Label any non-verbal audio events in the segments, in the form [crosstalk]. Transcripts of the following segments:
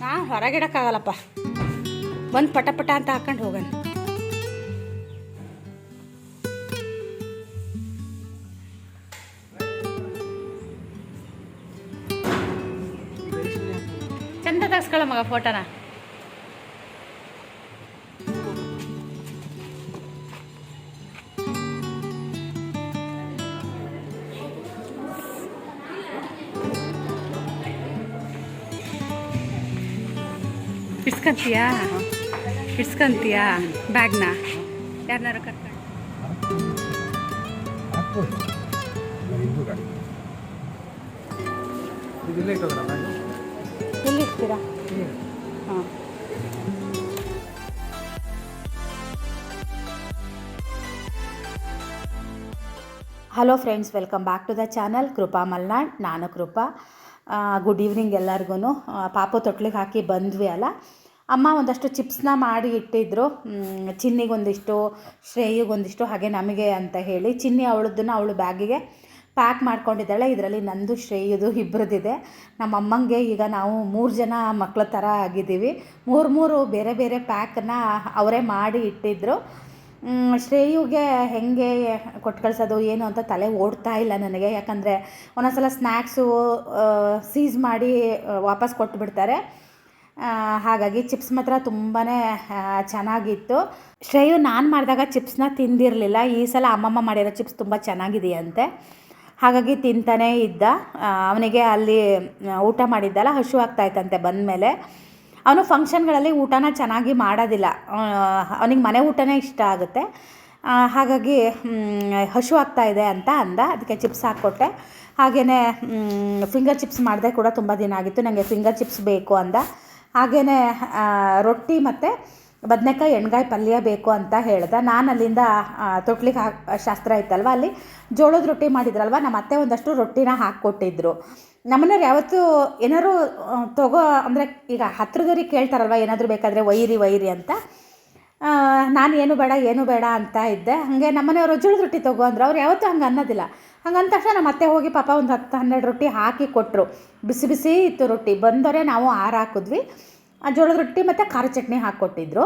ನಾ ಹೊರಗಿಡಕ್ಕಾಗಲ್ಲಪ್ಪ. ಬಂದು ಪಟ ಪಟ ಅಂತ ಹಾಕೊಂಡು ಹೋಗೋಣ. ಚಂದ ತಗ್ಸ್ಕೊಳ್ಳ ಮಗ ಫೋಟೋನ ಇಡ್ಸ್ಕೊಂತೀಯಾ ಇಡ್ಸ್ಕೊಂತೀಯಾ ಬ್ಯಾಗ್ನ? ಯಾರನ್ನಾರು hello friends welcome back to the channel Krupa Malnad ನಾನು ಕೃಪಾ ಗುಡ್ ಈವ್ನಿಂಗ್ ಎಲ್ಲರಿಗೂ ಪಾಪು ತೊಟ್ಲಿಗೆ ಹಾಕಿ ಬಂದ್ವಿ ಅಲ್ಲ? ಅಮ್ಮ ಒಂದಷ್ಟು ಚಿಪ್ಸ್ನ ಮಾಡಿ ಇಟ್ಟಿದ್ರು. ಮ್, ಚಿನ್ನಿಗೊಂದಿಷ್ಟು ಶ್ರೇಯಿಗೊಂದಿಷ್ಟು ಹಾಗೆ ನಮಗೆ ಅಂತ ಹೇಳಿ. ಚಿನ್ನಿ ಅವಳದ್ದನ್ನು ಅವಳು ಬ್ಯಾಗಿಗೆ ಪ್ಯಾಕ್ ಮಾಡ್ಕೊಂಡಿದ್ದಾಳೆ. ಇದರಲ್ಲಿ ನಂದು ಶ್ರೇಯದು ಇಬ್ಬರದಿದೆ ನಮ್ಮ ಅಮ್ಮಂಗೆ ಈಗ ನಾವು ಮೂರು ಜನ ಮಕ್ಕಳ ಥರ ಆಗಿದ್ದೀವಿ. ಮೂರು ಮೂರು ಬೇರೆ ಬೇರೆ ಪ್ಯಾಕನ್ನ ಅವರೇ ಮಾಡಿ ಇಟ್ಟಿದ್ದರು ಶ್ರೇಯುಗೆ ಹೆಂಗೆ ಕೊಟ್ಟು ಕಳಿಸೋದು ಏನು ಅಂತ ತಲೆ ಓಡ್ತಾ ಇಲ್ಲ ನನಗೆ. ಯಾಕಂದರೆ ಒಂದೊಂದ್ಸಲ ಸ್ನ್ಯಾಕ್ಸು ಸೀಸ್ ಮಾಡಿ ವಾಪಸ್ ಕೊಟ್ಬಿಡ್ತಾರೆ. ಹಾಗಾಗಿ ಚಿಪ್ಸ್ ಮಾತ್ರ ತುಂಬಾ ಚೆನ್ನಾಗಿತ್ತು. ಶ್ರೇಯು, ನಾನು ಮಾಡಿದಾಗ ಚಿಪ್ಸ್ನ ತಿಂದಿರಲಿಲ್ಲ. ಈ ಸಲ ಅಮ್ಮಮ್ಮ ಮಾಡಿರೋ ಚಿಪ್ಸ್ ತುಂಬ ಚೆನ್ನಾಗಿದೆಯಂತೆ. ಹಾಗಾಗಿ ತಿಂತಾನೇ ಇದ್ದ. ಅವನಿಗೆ ಅಲ್ಲಿ ಊಟ ಮಾಡಿದ್ದಲ್ಲ, ಹಶು ಆಗ್ತಾಯಿತ್ತಂತೆ ಬಂದಮೇಲೆ. ಅವನು ಫಂಕ್ಷನ್ಗಳಲ್ಲಿ ಊಟನ ಚೆನ್ನಾಗಿ ಮಾಡೋದಿಲ್ಲ. ಅವನಿಗೆ ಮನೆ ಊಟನೇ ಇಷ್ಟ ಆಗುತ್ತೆ. ಹಾಗಾಗಿ ಹಸು ಆಗ್ತಾ ಇದೆ ಅಂತ ಅಂದ. ಅದಕ್ಕೆ ಚಿಪ್ಸ್ ಹಾಕ್ಕೊಟ್ಟೆ. ಹಾಗೆಯೇ ಫಿಂಗರ್ ಚಿಪ್ಸ್ ಮಾಡಿದೆ ಕೂಡ ತುಂಬ ದಿನ ಆಗಿತ್ತು. ನನಗೆ ಫಿಂಗರ್ ಚಿಪ್ಸ್ ಬೇಕು ಅಂದ. ಹಾಗೆಯೇ ರೊಟ್ಟಿ ಮತ್ತು ಬದನೆಕಾಯಿ ಎಣ್ಗಾಯಿ ಪಲ್ಯ ಬೇಕು ಅಂತ ಹೇಳ್ದೆ. ನಾನು ಅಲ್ಲಿಂದ ತೊಟ್ಲಿಗೆ ಹಾಕಿ, ಶಾಸ್ತ್ರ ಇತ್ತಲ್ವ? ಅಲ್ಲಿ ಜೋಳದ ರೊಟ್ಟಿ ಮಾಡಿದ್ರಲ್ವ? ನಮ್ಮ ಅತ್ತೆ ಒಂದಷ್ಟು ರೊಟ್ಟಿನ ಹಾಕ್ಕೊಟ್ಟಿದ್ರು. ನಮ್ಮನೆಯವ್ರು ಯಾವತ್ತೂ ಏನಾದ್ರು ತಗೋ, ಅಂದರೆ ಈಗ ಹತ್ರದವ್ರಿಗೆ ಕೇಳ್ತಾರಲ್ವ, ಏನಾದರೂ ಬೇಕಾದರೆ ವೈರಿ ವೈರಿ ಅಂತ. ನಾನು ಏನು ಬೇಡ ಏನು ಬೇಡ ಅಂತ ಇದ್ದೆ. ಹಾಗೆ ನಮ್ಮನೆಯವರು ಜೋಳದ ರೊಟ್ಟಿ ತಗೋ ಅಂದ್ರೆ. ಅವ್ರು ಯಾವತ್ತೂ ಹಂಗೆ ಅನ್ನೋದಿಲ್ಲ. ಹಂಗೆ ಅಂದ ತಕ್ಷಣ ನಮ್ಮ ಅತ್ತೆ ಹೋಗಿ ಪಾಪ ಒಂದು ಹತ್ತು ಹನ್ನೆರಡು ರೊಟ್ಟಿ ಹಾಕಿ ಕೊಟ್ಟರು ಬಿಸಿ ಬಿಸಿ ಇತ್ತು ರೊಟ್ಟಿ. ಬಂದರೆ ನಾವು ಆರು ಹಾಕಿದ್ವಿ. ಆ ಜೋಳದ ರೊಟ್ಟಿ ಮತ್ತು ಖಾರ ಚಟ್ನಿ ಹಾಕ್ಕೊಟ್ಟಿದ್ರು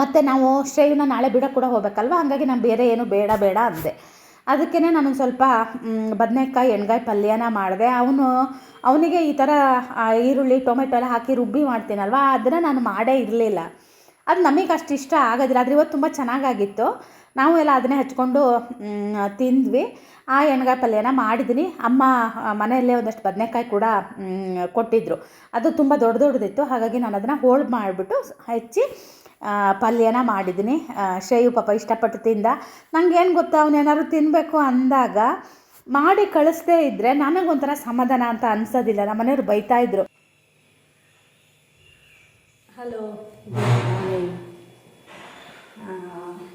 ಮತ್ತು ನಾವು ಶ್ರೇಯನ್ನ ನಾಳೆ ಬಿಡ ಕೂಡ ಹೋಗ್ಬೇಕಲ್ವ? ಹಾಗಾಗಿ ನಾನು ಬೇರೆ ಏನು ಬೇಡ ಬೇಡ ಅಂದೆ. ಅದಕ್ಕೇ ನಾನು ಸ್ವಲ್ಪ ಬದನೆಕಾಯಿ, ಎಣ್ಗಾಯಿ ಪಲ್ಯನ ಮಾಡಿದೆ. ಅವನು, ಅವನಿಗೆ ಈ ಥರ ಈರುಳ್ಳಿ, ಟೊಮೆಟೊ ಎಲ್ಲ ಹಾಕಿ ರುಬ್ಬಿ ಮಾಡ್ತೀನಲ್ವ? ಅದನ್ನು ನಾನು ಮಾಡೇ ಇರಲಿಲ್ಲ. ಅದು ನಮಗೆ ಅಷ್ಟು ಇಷ್ಟ ಆಗೋದಿಲ್ಲ. ಆದರೆ ಇವತ್ತು ತುಂಬ ಚೆನ್ನಾಗಾಗಿತ್ತು. ನಾವು ಎಲ್ಲ ಅದನ್ನೇ ಹಚ್ಕೊಂಡು ತಿಂದ್ವಿ. ಆ ಎಣ್ಗಾಯಿ ಪಲ್ಯನ ಮಾಡಿದ್ದೀನಿ ಅಮ್ಮ ಮನೆಯಲ್ಲೇ ಒಂದಷ್ಟು ಬದನೆಕಾಯಿ ಕೂಡ ಕೊಟ್ಟಿದ್ದರು ಅದು ತುಂಬ ದೊಡ್ಡ ದೊಡ್ಡದಿತ್ತು. ಹಾಗಾಗಿ ನಾನು ಅದನ್ನು ಹೋಳ್ಡ್ ಮಾಡಿಬಿಟ್ಟು ಹೆಚ್ಚಿ ಪಲ್ಯನ ಮಾಡಿದ್ದೀನಿ ಶೇಯು ಪಾಪ ಇಷ್ಟಪಟ್ಟು ತಿಂದ. ನನಗೇನು ಗೊತ್ತಾ ಅವನೇನಾದ್ರು ತಿನ್ನಬೇಕು ಅಂದಾಗ ಮಾಡಿ ಕಳಿಸ್ದೇ ಇದ್ದರೆ ನನಗೊಂಥರ ಸಮಾಧಾನ ಅಂತ ಅನ್ಸೋದಿಲ್ಲ. ನಮ್ಮನೆಯವ್ರು ಬೈತಾಯಿದ್ರು ಹಲೋ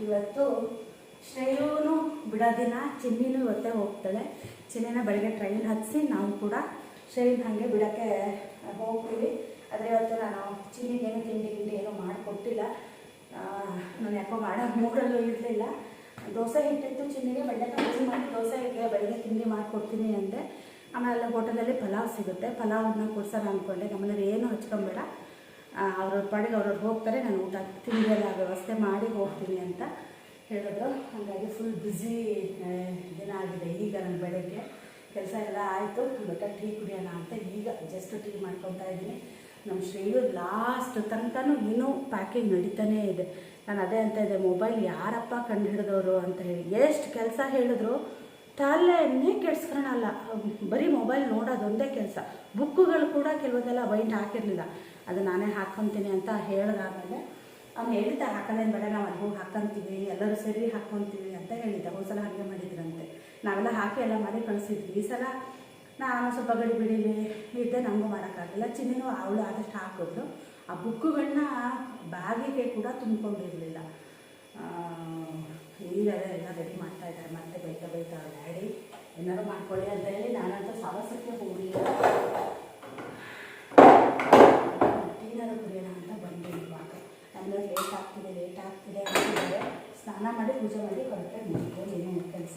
ಇವತ್ತು ಶ್ರೇಯೂನು ಬಿಡೋದಿನ ಚಿನ್ನಿನೂ ಇವತ್ತೇ ಹೋಗ್ತಾಳೆ. ಚಿನ್ನಿನ ಬೆಳಗ್ಗೆ ಟ್ರೈನ್ ಹತ್ತಿಸಿ ನಾವು ಕೂಡ ಶ್ರೇಯೂನ ಹಾಗೆ ಬಿಡೋಕ್ಕೆ ಹೋಗ್ತೀವಿ. ಆದರೆ ಇವತ್ತು ನಾನು ಚಿನ್ನಿಗೇನು ತಿಂಡಿ ಗಿಂಡಿ ಏನೂ ಮಾಡಿಕೊಟ್ಟಿಲ್ಲ. ನಾನು ಯಾಕೋ ಮಾಡೋ ಮೂಡಲ್ಲೂ ಇರಲಿಲ್ಲ. ದೋಸೆ ಹಿಟ್ಟಿತ್ತು ಚಿನ್ನಿಗೆ ಬೆಳಗ್ಗೆ ಬಜ್ಜಿ ಮಾಡಿ ದೋಸೆ ಹಿಟ್ಟಿಗೆ, ಬೆಳಗ್ಗೆ ತಿಂಡಿ ಮಾಡಿಕೊಡ್ತೀನಿ ಅಂದೆ. ಆಮೇಲೆ ಹೋಟೆಲಲ್ಲಿ ಪಲಾವ್ ಸಿಗುತ್ತೆ. ಪಲಾವನ್ನ ಕೊಡ್ಸೋಣ ಅಂದ್ಕೊಂಡೆ ನಮ್ಮನೇಲಿ ಏನು ಹಚ್ಕೊಂಬೇಡ. ಅವ್ರವ್ರ ಪಾಡಿಗೆ ಅವ್ರವ್ರು ಹೋಗ್ತಾರೆ, ನಾನು ಊಟ ತಿಂಡಿ ಎಲ್ಲ ವ್ಯವಸ್ಥೆ ಮಾಡಿ ಹೋಗ್ತೀನಿ ಅಂತ ಹೇಳಿದ್ರು. ಹಾಗಾಗಿ ಫುಲ್ ಬ್ಯುಸಿ ದಿನ ಆಗಿದೆ. ಈಗ ನನ್ನ ಬೆಳಗ್ಗೆ ಕೆಲಸ ಎಲ್ಲ ಆಯಿತು. ಬಟ್ ಟೀ ಕುಡಿಯೋಣ ಅಂತ ಈಗ ಜಸ್ಟ್ ಟೀ ಮಾಡ್ಕೊತಾ ಇದ್ದೀನಿ. ನಮ್ಮ ಶ್ರೇಯು ಲಾಸ್ಟ್ ತನಕನೂ ಇನ್ನೂ ಪ್ಯಾಕಿಂಗ್ ನಡೀತಾನೇ ಇದೆ. ನಾನು ಅದೇ ಅಂತ ಇದೆ ಮೊಬೈಲ್ ಯಾರಪ್ಪ ಕಂಡು ಹಿಡಿದವರು ಅಂತ ಹೇಳಿ. ಎಷ್ಟು ಕೆಲಸ ಹೇಳಿದ್ರು ತಲೆಯನ್ನೇ ಕೆಡ್ಸ್ಕೊಳಲ್ಲ. ಬರೀ ಮೊಬೈಲ್ ನೋಡೋದೊಂದೇ ಕೆಲಸ. ಬುಕ್ಕುಗಳು ಕೂಡ ಕೆಲವೊಂದೆಲ್ಲ ವೈಟ್ ಹಾಕಿರಲಿಲ್ಲ. ಅದು ನಾನೇ ಹಾಕ್ಕೊತೀನಿ ಅಂತ ಹೇಳಿದಾದ್ಮೇಲೆ ಅವ್ನು ಹೇಳಿದ್ದ ಹಾಕೋದೇನು ಬೇಡ, ನಾವು ಅಲ್ಲಿ ಹೋಗಿ ಹಾಕ್ಕೊಂತೀವಿ ಎಲ್ಲರೂ ಸೇರಿ ಹಾಕ್ಕೊತೀವಿ ಅಂತ ಹೇಳಿದ್ದೆ. ಹೋದ ಸಲ ಹಾಗೆ ಮಾಡಿದ್ರಂತೆ. ನಾವೆಲ್ಲ ಹಾಕಿ ಎಲ್ಲ ಮಾಡಿ ಕಳಿಸಿದ್ವಿ. ಈ ಸಲ ನಾನು ಸ್ವಲ್ಪ ಗಡಿ ಬಿಡಿಲಿ ಇದ್ದೆ ನಮಗೂ ಮಾಡೋಕ್ಕಾಗಲ್ಲ. ಚಿನ್ನಿನೂ ಅವಳು ಆದಷ್ಟು ಹಾಕಿದ್ರು ಆ ಬುಕ್ಕುಗಳನ್ನ ಬ್ಯಾಗಿಗೆ ಕೂಡ ತುಂಬಿಕೊಂಡಿರಲಿಲ್ಲ. ಈಗ ಎಲ್ಲ ರೆಡಿ ಮಾಡ್ತಾ ಇದ್ದಾರೆ. ಮತ್ತೆ ಬೈತಾ ಬೈತಾ ಡ್ಯಾಡಿ ಏನಾದ್ರು ಮಾಡ್ಕೊಳ್ಳಿ ಅಂತ ಹೇಳಿ ನಾನಂತೂ ಸಾಹಸಕ್ಕೆ ಹೋಗಲಿಲ್ಲ ಟೀನಾರು ಕುಡಿಯೋಣ ಅಂತ ಬಂದೆ ಇವಾಗ ನಮ್ಮದು ಲೇಟ್ ಆಗ್ತಿದೆ ಲೇಟ್ ಆಗ್ತಿದೆ ಅಂತಿದ್ದಾರೆ ಸ್ನಾನ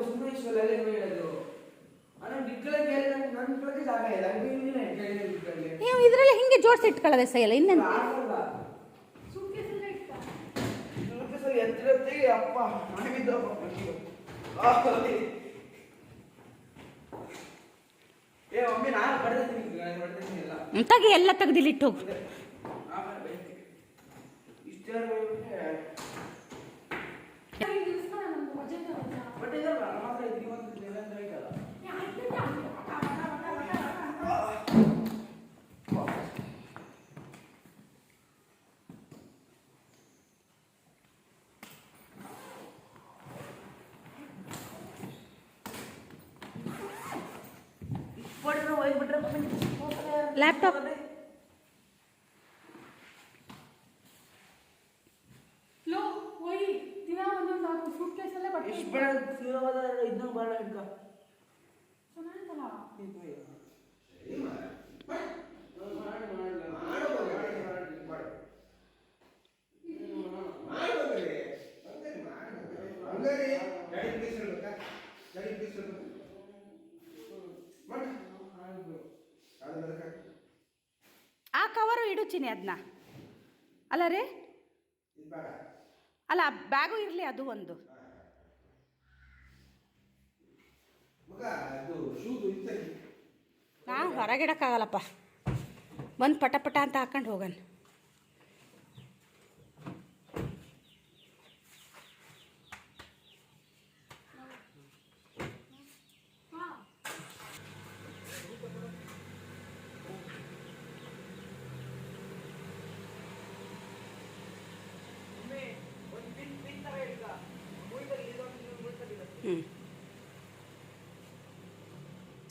ಸುಮ್ಮನೆ ಹೇಳಿದ್ರು ನೀವು ಇದರಲ್ಲಿ ಹಿಂಗೆ ಜೋಡಿಸಿ ಇಟ್ಕೊಳ್ಳೋದೆ ಸರಿ ಎತ್ತರ ತೆಗಿ ಎಲ್ಲ. ತೆಗ್ದಿಲ್ಲಿಟ್ಟು ಎಲ್ಲ ಹೋಗು. ಇಷ್ಟೇ ಬಟ್ ಇದಲ್ಲ ನಮ್ಮ ಹತ್ರ ಇದ್ರಿ ಒಂದು ದಿನ ಐತಲ್ಲ ಪಡ್ರೆ ಒಯ್ದ್ಬಿಟ್ರೆ ಲ್ಯಾಪ್ಟಾಪ್ ಲೋ ಹೋಯ್ ದಿನ ಒಂದೊಂದು ಹಾಕು ಸೂಟ್ ಕೇಸಲ್ಲೇ ಬಟ್ಟೆ ಎಷ್ಟು ಬೇಡ ಸೀರವಾದ ಇದನ್ನ ಬೇಡ ಹಿಡ್ಕ ಆ ಕವರು ಇಡುಚಿನಿ ಅದನ್ನ ಅಲ್ಲ ರೀ? ಅಲ್ಲ ಬ್ಯಾಗು ಇರಲಿ ಅದು ಒಂದು. ನಾವು ಹೊರಗಿಡಕ್ಕಾಗಲ್ಲಪ್ಪ. ಬಂದು ಪಟ ಪಟ ಅಂತ ಹಾಕೊಂಡು ಹೋಗೋಣ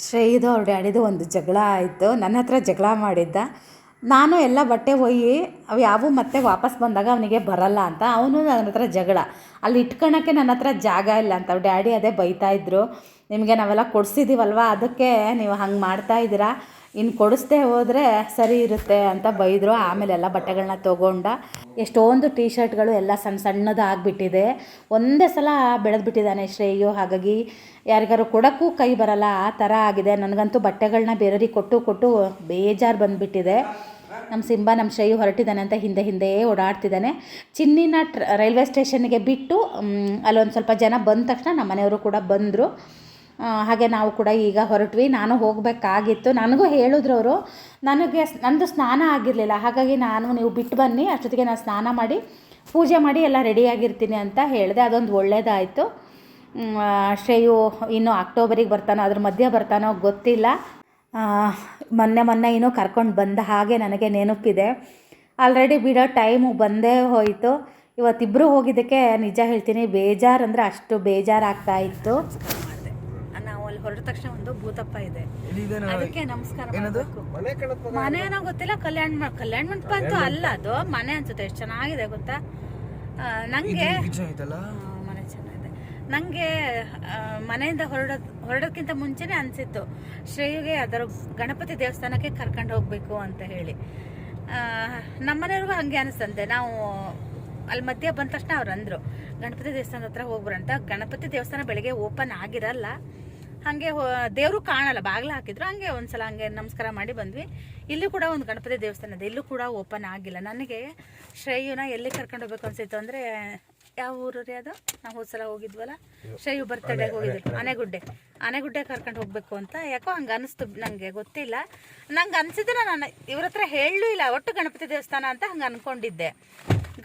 ಶ್ರೇಯದು ಅವ್ರ ಡ್ಯಾಡಿದು ಒಂದು ಜಗಳ ಆಯಿತು. ನನ್ನ ಹತ್ರ ಜಗಳ ಮಾಡಿದ್ದ. ನಾನು ಎಲ್ಲ ಬಟ್ಟೆ ಒಯ್ಯಿ ಅವು ಯಾವೂ ಮತ್ತೆ ವಾಪಸ್ ಬಂದಾಗ ಅವನಿಗೆ ಬರಲ್ಲ ಅಂತ. ಅವನು ನನ್ನ ಹತ್ರ ಜಗಳ. ಅಲ್ಲಿ ಇಟ್ಕೊಳಕ್ಕೆ ನನ್ನ ಹತ್ರ ಜಾಗ ಇಲ್ಲ ಅಂತ. ಅವ್ರ ಡ್ಯಾಡಿ ಅದೇ ಬೈತಾ ಇದ್ರು. ನಿಮಗೆ ನಾವೆಲ್ಲ ಕೊಡಿಸಿದ್ದೀವಲ್ವ ಅದಕ್ಕೆ ನೀವು ಹಂಗೆ ಮಾಡ್ತಾ ಇದ್ದೀರಾ? ಇನ್ನು ಕೊಡಿಸ್ದೆ ಹೋದರೆ ಸರಿ ಇರುತ್ತೆ ಅಂತ ಬೈದರು. ಆಮೇಲೆ ಎಲ್ಲ ಬಟ್ಟೆಗಳನ್ನ ತೊಗೊಂಡ. ಎಷ್ಟೊಂದು ಟೀ ಶರ್ಟ್ಗಳು ಎಲ್ಲ ಸಣ್ಣ ಸಣ್ಣದು ಆಗಿಬಿಟ್ಟಿದೆ. ಒಂದೇ ಸಲ ಬೆಳೆದ್ಬಿಟ್ಟಿದ್ದಾನೆ ಶ್ರೇಯು. ಹಾಗಾಗಿ ಯಾರಿಗಾರು ಕೊಡೋಕ್ಕೂ ಕೈ ಬರಲ್ಲ. ಆ ಥರ ಆಗಿದೆ. ನನಗಂತೂ ಬಟ್ಟೆಗಳನ್ನ ಬೇರೆಯವ್ರಿಗೆ ಕೊಟ್ಟು ಕೊಟ್ಟು ಬೇಜಾರು ಬಂದುಬಿಟ್ಟಿದೆ. ನಮ್ಮ ಸಿಂಬ ನಮ್ಮ ಶೈ ಹೊರಟಿದ್ದಾನೆ ಅಂತ ಹಿಂದೆ ಹಿಂದೆಯೇ ಓಡಾಡ್ತಿದ್ದಾನೆ. ಚಿನ್ನಿನ ರೈಲ್ವೆ ಸ್ಟೇಷನ್ಗೆ ಬಿಟ್ಟು ಅಲ್ಲೊಂದು ಸ್ವಲ್ಪ ಜನ ಬಂದ ತಕ್ಷಣ ನಮ್ಮ ಮನೆಯವರು ಕೂಡ ಬಂದರು. ಹಾಗೆ ನಾವು ಕೂಡ ಈಗ ಹೊರಟ್ವಿ. ನಾನು ಹೋಗಬೇಕಾಗಿತ್ತು. ನನಗೂ ಹೇಳಿದ್ರು ಅವರು, ನನಗೆ ನಂದು ಸ್ನಾನ ಆಗಿರಲಿಲ್ಲ. ಹಾಗಾಗಿ ನಾನು ನೀವು ಬಿಟ್ಟು ಬನ್ನಿ. ಅಷ್ಟೊತ್ತಿಗೆ ನಾನು ಸ್ನಾನ ಮಾಡಿ, ಪೂಜೆ ಮಾಡಿ ಎಲ್ಲ ರೆಡಿಯಾಗಿರ್ತೀನಿ ಅಂತ ಹೇಳಿದೆ. ಅದೊಂದು ಒಳ್ಳೆಯದಾಯಿತು ಶ್ರೇಯು ಇನ್ನು ಅಕ್ಟೋಬರಿಗೆ ಬರ್ತಾನೋ, ಅದ್ರ ಮಧ್ಯೆ ಬರ್ತಾನೋ ಗೊತ್ತಿಲ್ಲ. ಮೊನ್ನೆ ಮೊನ್ನೆ ಏನೋ ಕರ್ಕೊಂಡು ಬಂದ ಹಾಗೆ ನನಗೆ ನೆನಪಿದೆ. ಆಲ್ರೆಡಿ ಬಿಡೋ ಟೈಮು ಬಂದೇ ಹೋಯಿತು. ಇವತ್ತಿಬ್ಬರು ಹೋಗಿದ್ದಕ್ಕೆ ನಿಜ ಹೇಳ್ತೀನಿ ಬೇಜಾರು ಅಂದರೆ ಅಷ್ಟು ಬೇಜಾರಾಗ್ತಾ ಇತ್ತು. ನಾವು ಅಲ್ಲಿ ಹೊರಟ ತಕ್ಷಣ ಒಂದು ಭೂತಪ್ಪ ಇದೆ. ಅದಕ್ಕೆ ನಮಸ್ಕಾರ. ಮನೆ ಏನೋ ಗೊತ್ತಿಲ್ಲ ಕಲ್ಯಾಣ ಮ- ಕಲ್ಯಾಣ ಮಂಟಪ ಅಂತೂ ಅಲ್ಲ ಅದು. ಮನೆ ಅನ್ಸುತ್ತೆ ಎಷ್ಟು ಚೆನ್ನಾಗಿದೆ ಗೊತ್ತಾ? ನನಗೆ ಮನೆ ಚೆನ್ನಾಗಿದೆ. ನನಗೆ ಮನೆಯಿಂದ ಹೊರಡೋದ್ ಹೊರಡೋದ್ಕಿಂತ ಮುಂಚೆನೇ ಅನಿಸಿತ್ತು, ಶ್ರೇಯುಗೆ ಅದರ ಗಣಪತಿ ದೇವಸ್ಥಾನಕ್ಕೆ ಕರ್ಕೊಂಡು ಹೋಗಬೇಕು ಅಂತ ಹೇಳಿ. ನಮ್ಮ ನಮ್ಮನೆಯವ್ರಿಗೂ ಹಂಗೆ ಅನಿಸ್ತಂತೆ. ನಾವು ಅಲ್ಲಿ ಮಧ್ಯೆ ಬಂದ ತಕ್ಷಣ ಅವ್ರು ಅಂದರು, ಗಣಪತಿ ದೇವಸ್ಥಾನದ ಹತ್ರ ಹೋಗ್ಬರಂತ, ಗಣಪತಿ ದೇವಸ್ಥಾನ ಬೆಳಗ್ಗೆ ಓಪನ್ ಆಗಿರಲ್ಲ, ಹಾಗೆ ದೇವರು ಕಾಣಲ್ಲ, ಬಾಗಿಲು ಹಾಕಿದ್ರು, ಹಂಗೆ ಒಂದ್ಸಲ ಹಂಗೆ ನಮಸ್ಕಾರ ಮಾಡಿ ಬಂದ್ವಿ. ಇಲ್ಲೂ ಕೂಡ ಒಂದು ಗಣಪತಿ ದೇವಸ್ಥಾನ ಇದೆ ಇಲ್ಲೂ ಕೂಡ ಓಪನ್ ಆಗಿಲ್ಲ. ನನಗೆ ಶ್ರೇಯುನ ಎಲ್ಲಿ ಕರ್ಕೊಂಡು ಹೋಗ್ಬೇಕು ಅನಿಸಿತ್ತು ಅಂದರೆ ಯಾವ ಊರು ರೀ ಅದು? ನಾವು ಹೋದ ಸಲ ಹೋಗಿದ್ವಲ್ಲ ಶೈವ್ ಬರ್ತಡೆಗೆ ಹೋಗಿದ್ವಿ. ಆನೆಗುಡ್ಡೆ ಆನೆಗುಡ್ಡೆ ಕರ್ಕೊಂಡು ಹೋಗ್ಬೇಕು ಅಂತ ಯಾಕೋ ಹಂಗೆ ಅನಿಸ್ತು ನನಗೆ ಗೊತ್ತಿಲ್ಲ. ನಂಗೆ ಅನಿಸಿದ್ರೆ ನಾನು ಇವ್ರ ಹತ್ರ ಹೇಳಲೂ ಇಲ್ಲ. ಒಟ್ಟು ಗಣಪತಿ ದೇವಸ್ಥಾನ ಅಂತ ಹಂಗೆ ಅನ್ಕೊಂಡಿದ್ದೆ.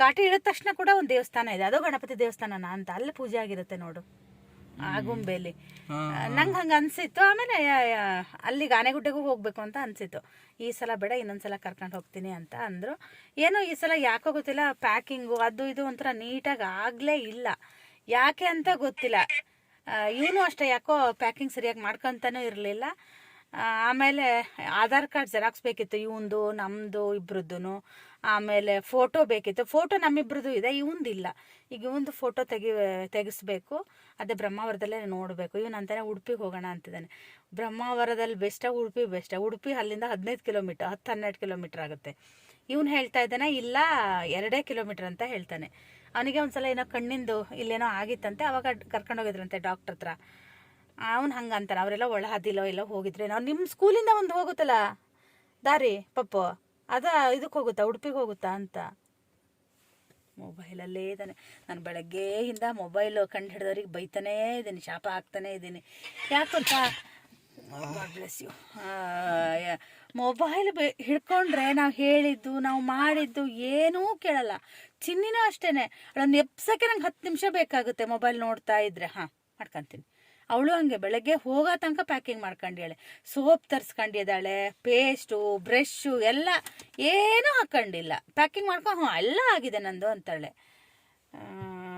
ಘಾಟಿ ಇಳಿದ ತಕ್ಷಣ ಕೂಡ ಒಂದು ದೇವಸ್ಥಾನ ಇದೆ. ಅದು ಗಣಪತಿ ದೇವಸ್ಥಾನನ ಅಂತ. ಅಲ್ಲಿ ಪೂಜೆ ಆಗಿರುತ್ತೆ ನೋಡು. ಆಗುಂಬೆಲಿ ನಂಗೆ ಹಂಗೆ ಅನಿಸಿತ್ತು. ಆಮೇಲೆ ಅಲ್ಲಿ ಗಾನೆಗುಡ್ಡೆಗೂ ಅಲ್ಲಿಗೆ ಆನೆಗುಡ್ಡೆಗೂ ಹೋಗಬೇಕು ಅಂತ ಅನಿಸಿತ್ತು. ಈ ಸಲ ಬೇಡ ಇನ್ನೊಂದು ಸಲ ಕರ್ಕೊಂಡು ಹೋಗ್ತೀನಿ ಅಂತ ಅಂದರು. ಏನೋ ಈ ಸಲ ಯಾಕೋ ಗೊತ್ತಿಲ್ಲ ಪ್ಯಾಕಿಂಗು ಅದು ಇದು ಒಂಥರ ನೀಟಾಗಿ ಆಗಲೇ ಇಲ್ಲ. ಯಾಕೆ ಅಂತ ಗೊತ್ತಿಲ್ಲ. ಇವನು ಅಷ್ಟೇ ಯಾಕೋ ಪ್ಯಾಕಿಂಗ್ ಸರಿಯಾಗಿ ಮಾಡ್ಕೊತಾನೂ ಇರಲಿಲ್ಲ. ಆಮೇಲೆ ಆಧಾರ್ ಕಾರ್ಡ್ ಜೆರಾಕ್ಸ್ ಬೇಕಿತ್ತು ಇವಂದು ನಮ್ಮದು ಇಬ್ರದ್ದು ಆಮೇಲೆ ಫೋಟೋ ಬೇಕಿತ್ತು. ಫೋಟೋ ನಮ್ಮಿಬ್ರದ್ದು ಇದೆ ಇವಂದಿಲ್ಲ. ಈಗ ಇವಂದು ಫೋಟೋ ತೆಗಿ ತೆಗಿಸ್ಬೇಕು. ಅದೇ ಬ್ರಹ್ಮಾವರದಲ್ಲೇ ನೋಡಬೇಕು. ಇವನು ಅಂತಾನೆ ಉಡುಪಿಗೆ ಹೋಗೋಣ ಅಂತಿದ್ದಾನೆ. ಬ್ರಹ್ಮಾವರದಲ್ಲಿ ಬೆಸ್ಟ ಉಡುಪಿ ಬೆಸ್ಟ ಉಡುಪಿ ಅಲ್ಲಿಂದ ಹದಿನೈದು ಕಿಲೋಮೀಟರ್, ಹತ್ತು ಹನ್ನೆರಡು ಕಿಲೋಮೀಟರ್ ಆಗುತ್ತೆ. ಇವನು ಹೇಳ್ತಾ ಇದ್ದಾನೆ, ಇಲ್ಲ, ಎರಡೇ ಕಿಲೋಮೀಟರ್ ಅಂತ ಹೇಳ್ತಾನೆ. ಅವನಿಗೆ ಒಂದ್ಸಲ ಏನೋ ಕಣ್ಣಿಂದು ಇಲ್ಲೇನೋ ಆಗಿತ್ತಂತೆ, ಅವಾಗ ಕರ್ಕೊಂಡು ಹೋಗಿದ್ರಂತೆ ಡಾಕ್ಟ್ರ್ ಹತ್ರ. ಅವ್ನು ಹಂಗೆ ಅಂತಾನೆ, ಅವರೆಲ್ಲ ಒಳ ಹದಿಲೋ ಎಲ್ಲೋ ಹೋಗಿದ್ರೆ, ನಾವು ನಿಮ್ಮ ಸ್ಕೂಲಿಂದ ಒಂದು ಹೋಗುತ್ತಲ್ಲ, ದಾರಿ, ಪಪ್ಪು, ಅದ ಇದಕ್ಕೆ ಹೋಗುತ್ತಾ, ಉಡುಪಿಗೆ ಹೋಗುತ್ತಾ ಅಂತ. ಮೊಬೈಲಲ್ಲೇ ಇದ್ದಾನೆ. ನಾನು ಬೆಳಗ್ಗೆಯಿಂದ ಮೊಬೈಲ್ ಕಂಡು ಹಿಡಿದವ್ರಿಗೆ ಬೈತಾನೇ ಇದ್ದೀನಿ, ಶಾಪ ಹಾಕ್ತಾನೇ ಇದ್ದೀನಿ. ಯಾಕಂತ? ಮೊಬೈಲ್ ಹಿಡ್ಕೊಂಡ್ರೆ ನಾವು ಹೇಳಿದ್ದು, ನಾವು ಮಾಡಿದ್ದು ಏನೂ ಕೇಳಲ್ಲ. ಚಿನ್ನಿನೂ ಅಷ್ಟೇ ಅದನ್ನು ಎಪ್ಸೋಕ್ಕೆ ನಂಗೆ ಹತ್ತು ನಿಮಿಷ ಬೇಕಾಗುತ್ತೆ ಮೊಬೈಲ್ ನೋಡ್ತಾ ಇದ್ರೆ. ಹಾಂ, ಮಾಡ್ಕೊತೀನಿ. ಅವಳು ಹಂಗೆ ಬೆಳಗ್ಗೆ ಹೋಗೋ ತನಕ ಪ್ಯಾಕಿಂಗ್ ಮಾಡ್ಕೊಂಡಿದ್ದಾಳೆ ಸೋಪ್ ತರಿಸ್ಕೊಂಡಿದ್ದಾಳೆ ಪೇಸ್ಟು ಬ್ರಷ್ಷು ಎಲ್ಲ ಏನೂ ಹಾಕೊಂಡಿಲ್ಲ ಪ್ಯಾಕಿಂಗ್ ಮಾಡ್ಕೊಂಡು ಹ್ಞೂ ಎಲ್ಲ ಆಗಿದೆ ನಂದು ಅಂತಾಳೆ. ಆ,